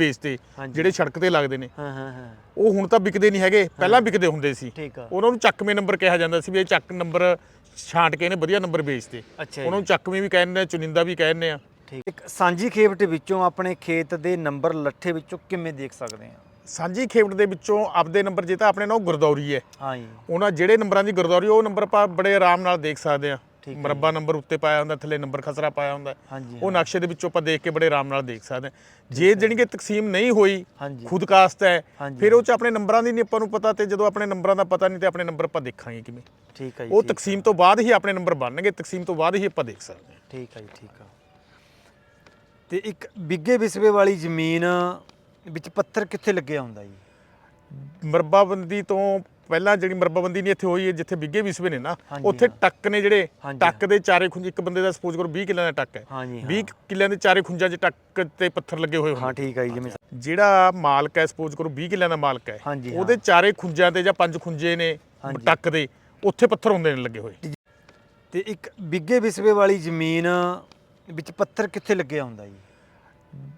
ਹਾਂਜੀ। ਜਿਹੜੇ ਸੜਕ ਤੇ ਲੱਗਦੇ ਨੇ। ਹਾਂ ਹਾਂ ਹਾਂ। ਉਹ ਹੁਣ ਤਾਂ ਵਿਕਦੇ ਨਹੀਂ ਹੈਗੇ ਪਹਿਲਾਂ ਵਿਕਦੇ ਹੁੰਦੇ ਸੀ। ਠੀਕ ਆ। ਉਹਨਾਂ ਨੂੰ ਚੱਕਵੇਂ ਨੰਬਰ ਕਿਹਾ ਜਾਂਦਾ ਸੀ ਵੀ ਇਹ ਚੱਕ ਨੰਬਰ ਛਾਂਟ ਕੇ ਇਹਨੇ ਵਧੀਆ ਨੰਬਰ ਜੀ ਉਹਨਾਂ ਨੂੰ ਚੱਕਵੇਂ ਵੀ ਕਹਿੰਦੇ ਆ ਚੁਣਿੰਦਾ ਵੀ ਕਹਿੰਦੇ ਆ। ਠੀਕ। ਇੱਕ ਸਾਂਝੀ ਖੇਪਟ ਵਿੱਚੋਂ ਆਪਣੇ ਖੇਤ ਦੇ ਨੰਬਰ ਲੱਠੇ ਵਿੱਚੋਂ ਕਿਵੇਂ ਦੇਖ ਸਕਦੇ ਆ ਸਾਂਝੀ ਖੇਵਟ ਦੇ ਵਿੱਚੋਂ ਆਪਦੇ ਨੰਬਰ ਜੇ ਤਾਂ ਆਪਣੇ ਨਾਲ ਗੁਰਦੌਰੀ ਹੈ। ਹਾਂ ਜੀ। ਉਹਨਾਂ ਜਿਹੜੇ ਨੰਬਰਾਂ ਦੀ ਗੁਰਦੌਰੀ ਉਹ ਨੰਬਰ ਆਪਾਂ ਬੜੇ ਆਰਾਮ ਨਾਲ ਦੇਖ ਸਕਦੇ ਆ ਹੈ ਮਰੱਬਾ ਨੰਬਰ ਉੱਤੇ ਪਾਇਆ ਹੁੰਦਾ ਥੱਲੇ ਨੰਬਰ ਖਸਰਾ ਪਾਇਆ ਹੁੰਦਾ। ਉਹ ਨਕਸ਼ੇ ਦੇ ਵਿੱਚੋਂ ਆਪਾਂ ਦੇਖ ਕੇ ਬੜੇ ਆਰਾਮ ਨਾਲ ਦੇਖ ਸਕਦੇ ਹਾਂ। ਜੇ ਜਾਣੀ ਕਿ ਤਕਸੀਮ ਨਹੀਂ ਹੋਈ ਹਾਂਜੀ। ਖੁਦ ਕਾਸਤ ਹੈ। ਫਿਰ ਉਹ ਚ ਆਪਣੇ ਨੰਬਰਾਂ ਦੀ ਨਹੀਂ ਆਪਾਂ ਨੂੰ ਪਤਾ ਤੇ ਜਦੋਂ ਆਪਣੇ ਨੰਬਰਾਂ ਦਾ ਪਤਾ ਨਹੀਂ ਤੇ ਆਪਣੇ ਨੰਬਰ ਆਪਾਂ ਦੇਖਾਂਗੇ ਕਿਵੇਂ। ਠੀਕ ਆ ਜੀ ਉਹ ਤਕਸੀਮ ਤੋਂ ਬਾਅਦ ਹੀ ਆਪਣੇ ਨੰਬਰ ਬਣਨਗੇ ਤਕਸੀਮ ਤੋਂ ਬਾਅਦ ਹੀ ਆਪਾਂ ਦੇਖ ਸਕਦੇ ਹਾਂ। ਠੀਕ ਆ ਜੀ ਠੀਕ ਆ। ਤੇ ਇੱਕ ਬਿੱਗੇ ਵਿਸਵੇ ਵਾਲੀ ਜ਼ਮੀਨ ਵਿੱਚ ਪੱਥਰ ਕਿੱਥੇ ਲੱਗਿਆ ਹੁੰਦਾ ਜੀ ਮਰਬਾਬੰਦੀ ਤੋਂ ਪਹਿਲਾਂ ਜਿਹੜੀ ਮਰਬਾਬੰਦੀ ਨਹੀਂ ਇੱਥੇ ਹੋਈ ਹੈ ਜਿੱਥੇ ਬਿੱਗੇ ਵਿਸਵੇ ਨੇ ਨਾ ਹਾਂਜੀ, ਉੱਥੇ ਹਾਂ। ਟੱਕ ਨੇ ਜਿਹੜੇ ਹਾਂਜੀ, ਟੱਕ ਦੇ ਚਾਰੇ ਖੁੰਝ ਇੱਕ ਬੰਦੇ ਦਾ ਸਪੋਜ਼ ਕਰੋ 20 ਕਿੱਲਿਆਂ ਦਾ ਟੱਕ ਹੈ ਹਾਂਜੀ, ਹਾਂ। 20 ਕਿੱਲਿਆਂ ਦੇ ਚਾਰੇ ਖੁੰਝਾਂ 'ਚ ਟੱਕ ਤੇ ਪੱਥਰ ਲੱਗੇ ਹੋਏ ਹਾਂ ਹੋਣ ਠੀਕ ਆ ਜੀ ਜਿਵੇਂ ਜਿਹੜਾ ਮਾਲਕ ਹੈ ਸਪੋਜ਼ ਕਰੋ 20 ਕਿੱਲਿਆਂ ਦਾ ਮਾਲਕ ਹੈ ਹਾਂਜੀ, ਉਹਦੇ। ਚਾਰੇ ਖੁੰਝਾਂ ਤੇ ਜਾਂ ਪੰਜ ਖੁੰਝੇ ਨੇ ਹਾਂਜੀ। ਟੱਕ ਦੇ ਉੱਥੇ ਪੱਥਰ ਹੁੰਦੇ ਨੇ ਲੱਗੇ ਹੋਏ ਤੇ ਇੱਕ ਬਿੱਗੇ ਵਿਸਵੇ ਵਾਲੀ ਜ਼ਮੀਨ ਵਿੱਚ ਪੱਥਰ ਕਿੱਥੇ ਲੱਗਿਆ ਹੁੰਦਾ ਜੀ?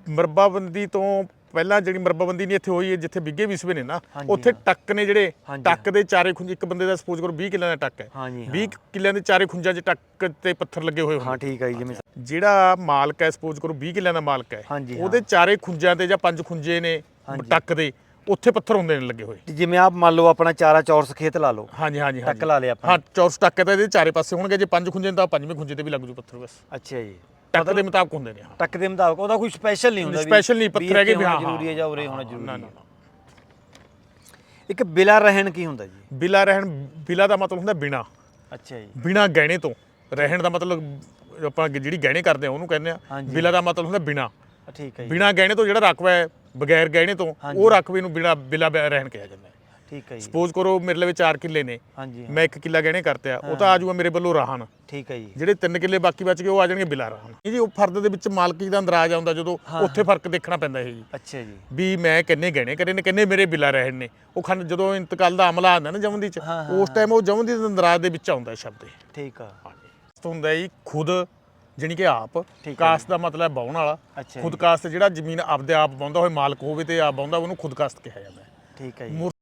ਮਰਬਾਬੰਦੀ ਤੋਂ ਪਹਿਲਾਂ ਜਿਹੜੀ ਮਰਬਾਬੰਦੀ ਨਹੀਂ ਇੱਥੇ ਹੋਈ ਹੈ ਜਿੱਥੇ ਬਿੱਗੇ ਵਿਸਵੇ ਨੇ ਨਾ ਹਾਂਜੀ, ਉੱਥੇ ਹਾਂ। ਟੱਕ ਨੇ ਜਿਹੜੇ ਹਾਂਜੀ, ਟੱਕ ਦੇ ਚਾਰੇ ਖੁੰਝ ਇੱਕ ਬੰਦੇ ਦਾ ਸਪੋਜ਼ ਕਰੋ 20 ਕਿੱਲਿਆਂ ਦਾ ਟੱਕ ਹੈ। ਹਾਂਜੀ, 20 ਹਾਂ। ਕਿੱਲਿਆਂ ਦੇ ਚਾਰੇ ਖੁੰਝਾਂ 'ਚ ਟੱਕ ਤੇ ਪੱਥਰ ਲੱਗੇ ਹੋਏ ਹਾਂ ਠੀਕ ਆ ਜੀ ਜਿਵੇਂ ਜਿਹੜਾ ਮਾਲਕ ਹੈ ਸਪੋਜ਼ ਕਰੋ 20 ਕਿੱਲਿਆਂ ਦਾ ਮਾਲਕ ਹੈ ਹਾਂਜੀ, ਹਾਂ। ਉਹਦੇ ਚਾਰੇ ਖੁੰਝਾਂ ਤੇ ਜਾਂ ਪੰਜ ਖੁੰਝੇ ਨੇ ਹਾਂਜੀ। ਟੱਕ ਦੇ ਉੱਥੇ ਪੱਥਰ ਹੁੰਦੇ ਨੇ ਲੱਗੇ ਹੋਏ। ਜਿਵੇਂ ਆਪ ਮੰਨ ਲਓ ਆਪਣਾ ਚਾਰਾ ਚੌਰਸ ਖੇਤ ਲਾ ਲਓ ਹਾਂਜੀ ਹਾਂਜੀ ਟੱਕ ਹਾਂਜੀ। ਲਾ ਲਿਆ ਆਪਾਂ। ਹਾਂ ਚੌਰਸ ਟੱਕ ਤੇ ਇਹਦੇ ਚਾਰੇ ਪਾਸੇ ਹੋਣਗੇ ਜੇ ਪੰਜ ਖੁੰਝੇ ਨੇ ਤਾਂ ਪੰਜਵੇਂ ਖੁੰਝੇ ਤੇ ਵੀ ਲੱਗ ਜੂ ਪੱਥਰ ਬਸ। ਅੱਛਾ ਜੀ। ਟੱਕ ਦੇ ਮੁਤਾਬਕ ਹੁੰਦੇ ਨੇ ਹਾਂ। ਟੱਕ ਦੇ ਮੁਤਾਬਕ ਉਹਦਾ ਕੋਈ ਸਪੈਸ਼ਲ ਨਹੀਂ ਹੁੰਦਾ ਸਪੈਸ਼ਲ ਨਹੀਂ ਪੱਥਰ ਹੈਗੇ ਵੀ ਹਾਂ ਜ਼ਰੂਰੀ ਹੈ ਜਾਂ ਉਰੇ ਹੋਣਾ ਜ਼ਰੂਰੀ ਹੈ। ਇੱਕ ਬਿਲਾ ਰਹਿਣ ਕੀ ਹੁੰਦਾ ਜੀ? ਬਿਲਾ ਰਹਿਣ ਬਿਲਾ ਦਾ ਮਤਲਬ ਹੁੰਦਾ ਬਿਨਾ ਅੱਛਾ ਜੀ। ਬਿਨਾ ਗਹਿਣੇ ਤੋਂ। ਰਹਿਣ ਦਾ ਮਤਲਬ ਆਪਾਂ ਜਿਹੜੀ ਗਹਿਣੇ ਕਰਦੇ ਆ ਉਹਨੂੰ ਕਹਿੰਦੇ ਆ। ਬਿਲਾ ਦਾ ਮਤਲਬ ਹੁੰਦਾ ਬਿਨਾ। ਠੀਕ ਹੈ ਜੀ। ਬਿਨਾ ਗਹਿਣੇ ਤੋਂ ਜਿਹੜਾ ਰਕਬਾ ਹੈ ਬਗੈਰ ਗਹਿਣੇ ਤੋਂ। ਉਹ ਰਕਬੇ ਨੂੰ ਬਿਨਾ ਬਿਲਾ ਬੈ- ਰਹਿਣ ਕਿਹਾ ਜਾਂਦਾ ਹੈ। ਠੀਕ ਹੈ ਜੀ। ਸਪੋਜ਼ ਕਰੋ ਮੇਰੇ ਲਈ 4 ਕਿੱਲੇ ਨੇ। ਹਾਂਜੀ। ਮੈਂ 1 ਕਿੱਲਾ ਗਹਿਣੇ ਕਰਤਿਆ ਉਹ ਤਾਂ ਆ ਜਾਊਗਾ ਮੇਰੇ ਵੱਲੋਂ ਰਾਹਨ ਠੀਕ ਹੈ ਜੀ। ਜਿਹੜੇ 3 ਕਿੱਲੇ ਬਾਕੀ ਬਚ ਗਏ ਉਹ ਆ ਜਾਣਗੇ ਬਿਲਾ ਇਹ ਜੀ ਉਹ ਫਰਦ ਦੇ ਵਿੱਚ ਮਾਲਕੀ ਦਾ ਅੰਦਰਾਜ ਆਉਂਦਾ ਜਦੋਂ ਉੱਥੇ ਫ਼ਰਕ ਦੇਖਣਾ ਪੈਂਦਾ ਇਹ ਜੀ। ਅੱਛਾ ਜੀ। ਵੀ ਮੈਂ ਕਿੰਨੇ ਗਹਿਣੇ ਕਰੇ ਨੇ ਕਿੰਨੇ ਮੇਰੇ ਬਿਲਾ ਰਹਿਣ ਨੇ। ਉਹ ਖੰਡ ਜਦੋਂ ਇੰਤਕਾਲ ਦਾ ਅਮਲਾ ਆਉਂਦਾ ਨਾ ਜਮਨਦੀ ਚ ਉਸ ਟਾਈਮ ਉਹ ਜਮਨਦੀ ਦੇ ਅੰਦਰਾਜ ਦੇ ਵਿੱਚ ਆਉਂਦਾ ਸ਼ਬਦ ਇਹ। ਠੀਕ ਆ। ਹੁੰਦਾ ਜੀ ਖੁਦ ਜਾਣੀ ਕਿ ਆਪ। ਕਾਸਤ ਦਾ ਮਤਲਬ ਬਾਉਣ ਵਾਲਾ। ਖੁਦ। ਕਾਸਤ ਜਿਹੜਾ ਜ਼ਮੀਨ ਆਪਦੇ ਆਪ ਬਾਉਂਦਾ ਹੋਏ ਮਾਲਕ ਹੋਵੇ ਤੇ ਆਪ ਬਾਉਂਦਾ ਉਹਨੂੰ ਖੁਦ ਕਾਸਤ ਕਿਹਾ ਜਾਂਦਾ ਹੈ। ਠੀਕ ਹੈ ਜੀ।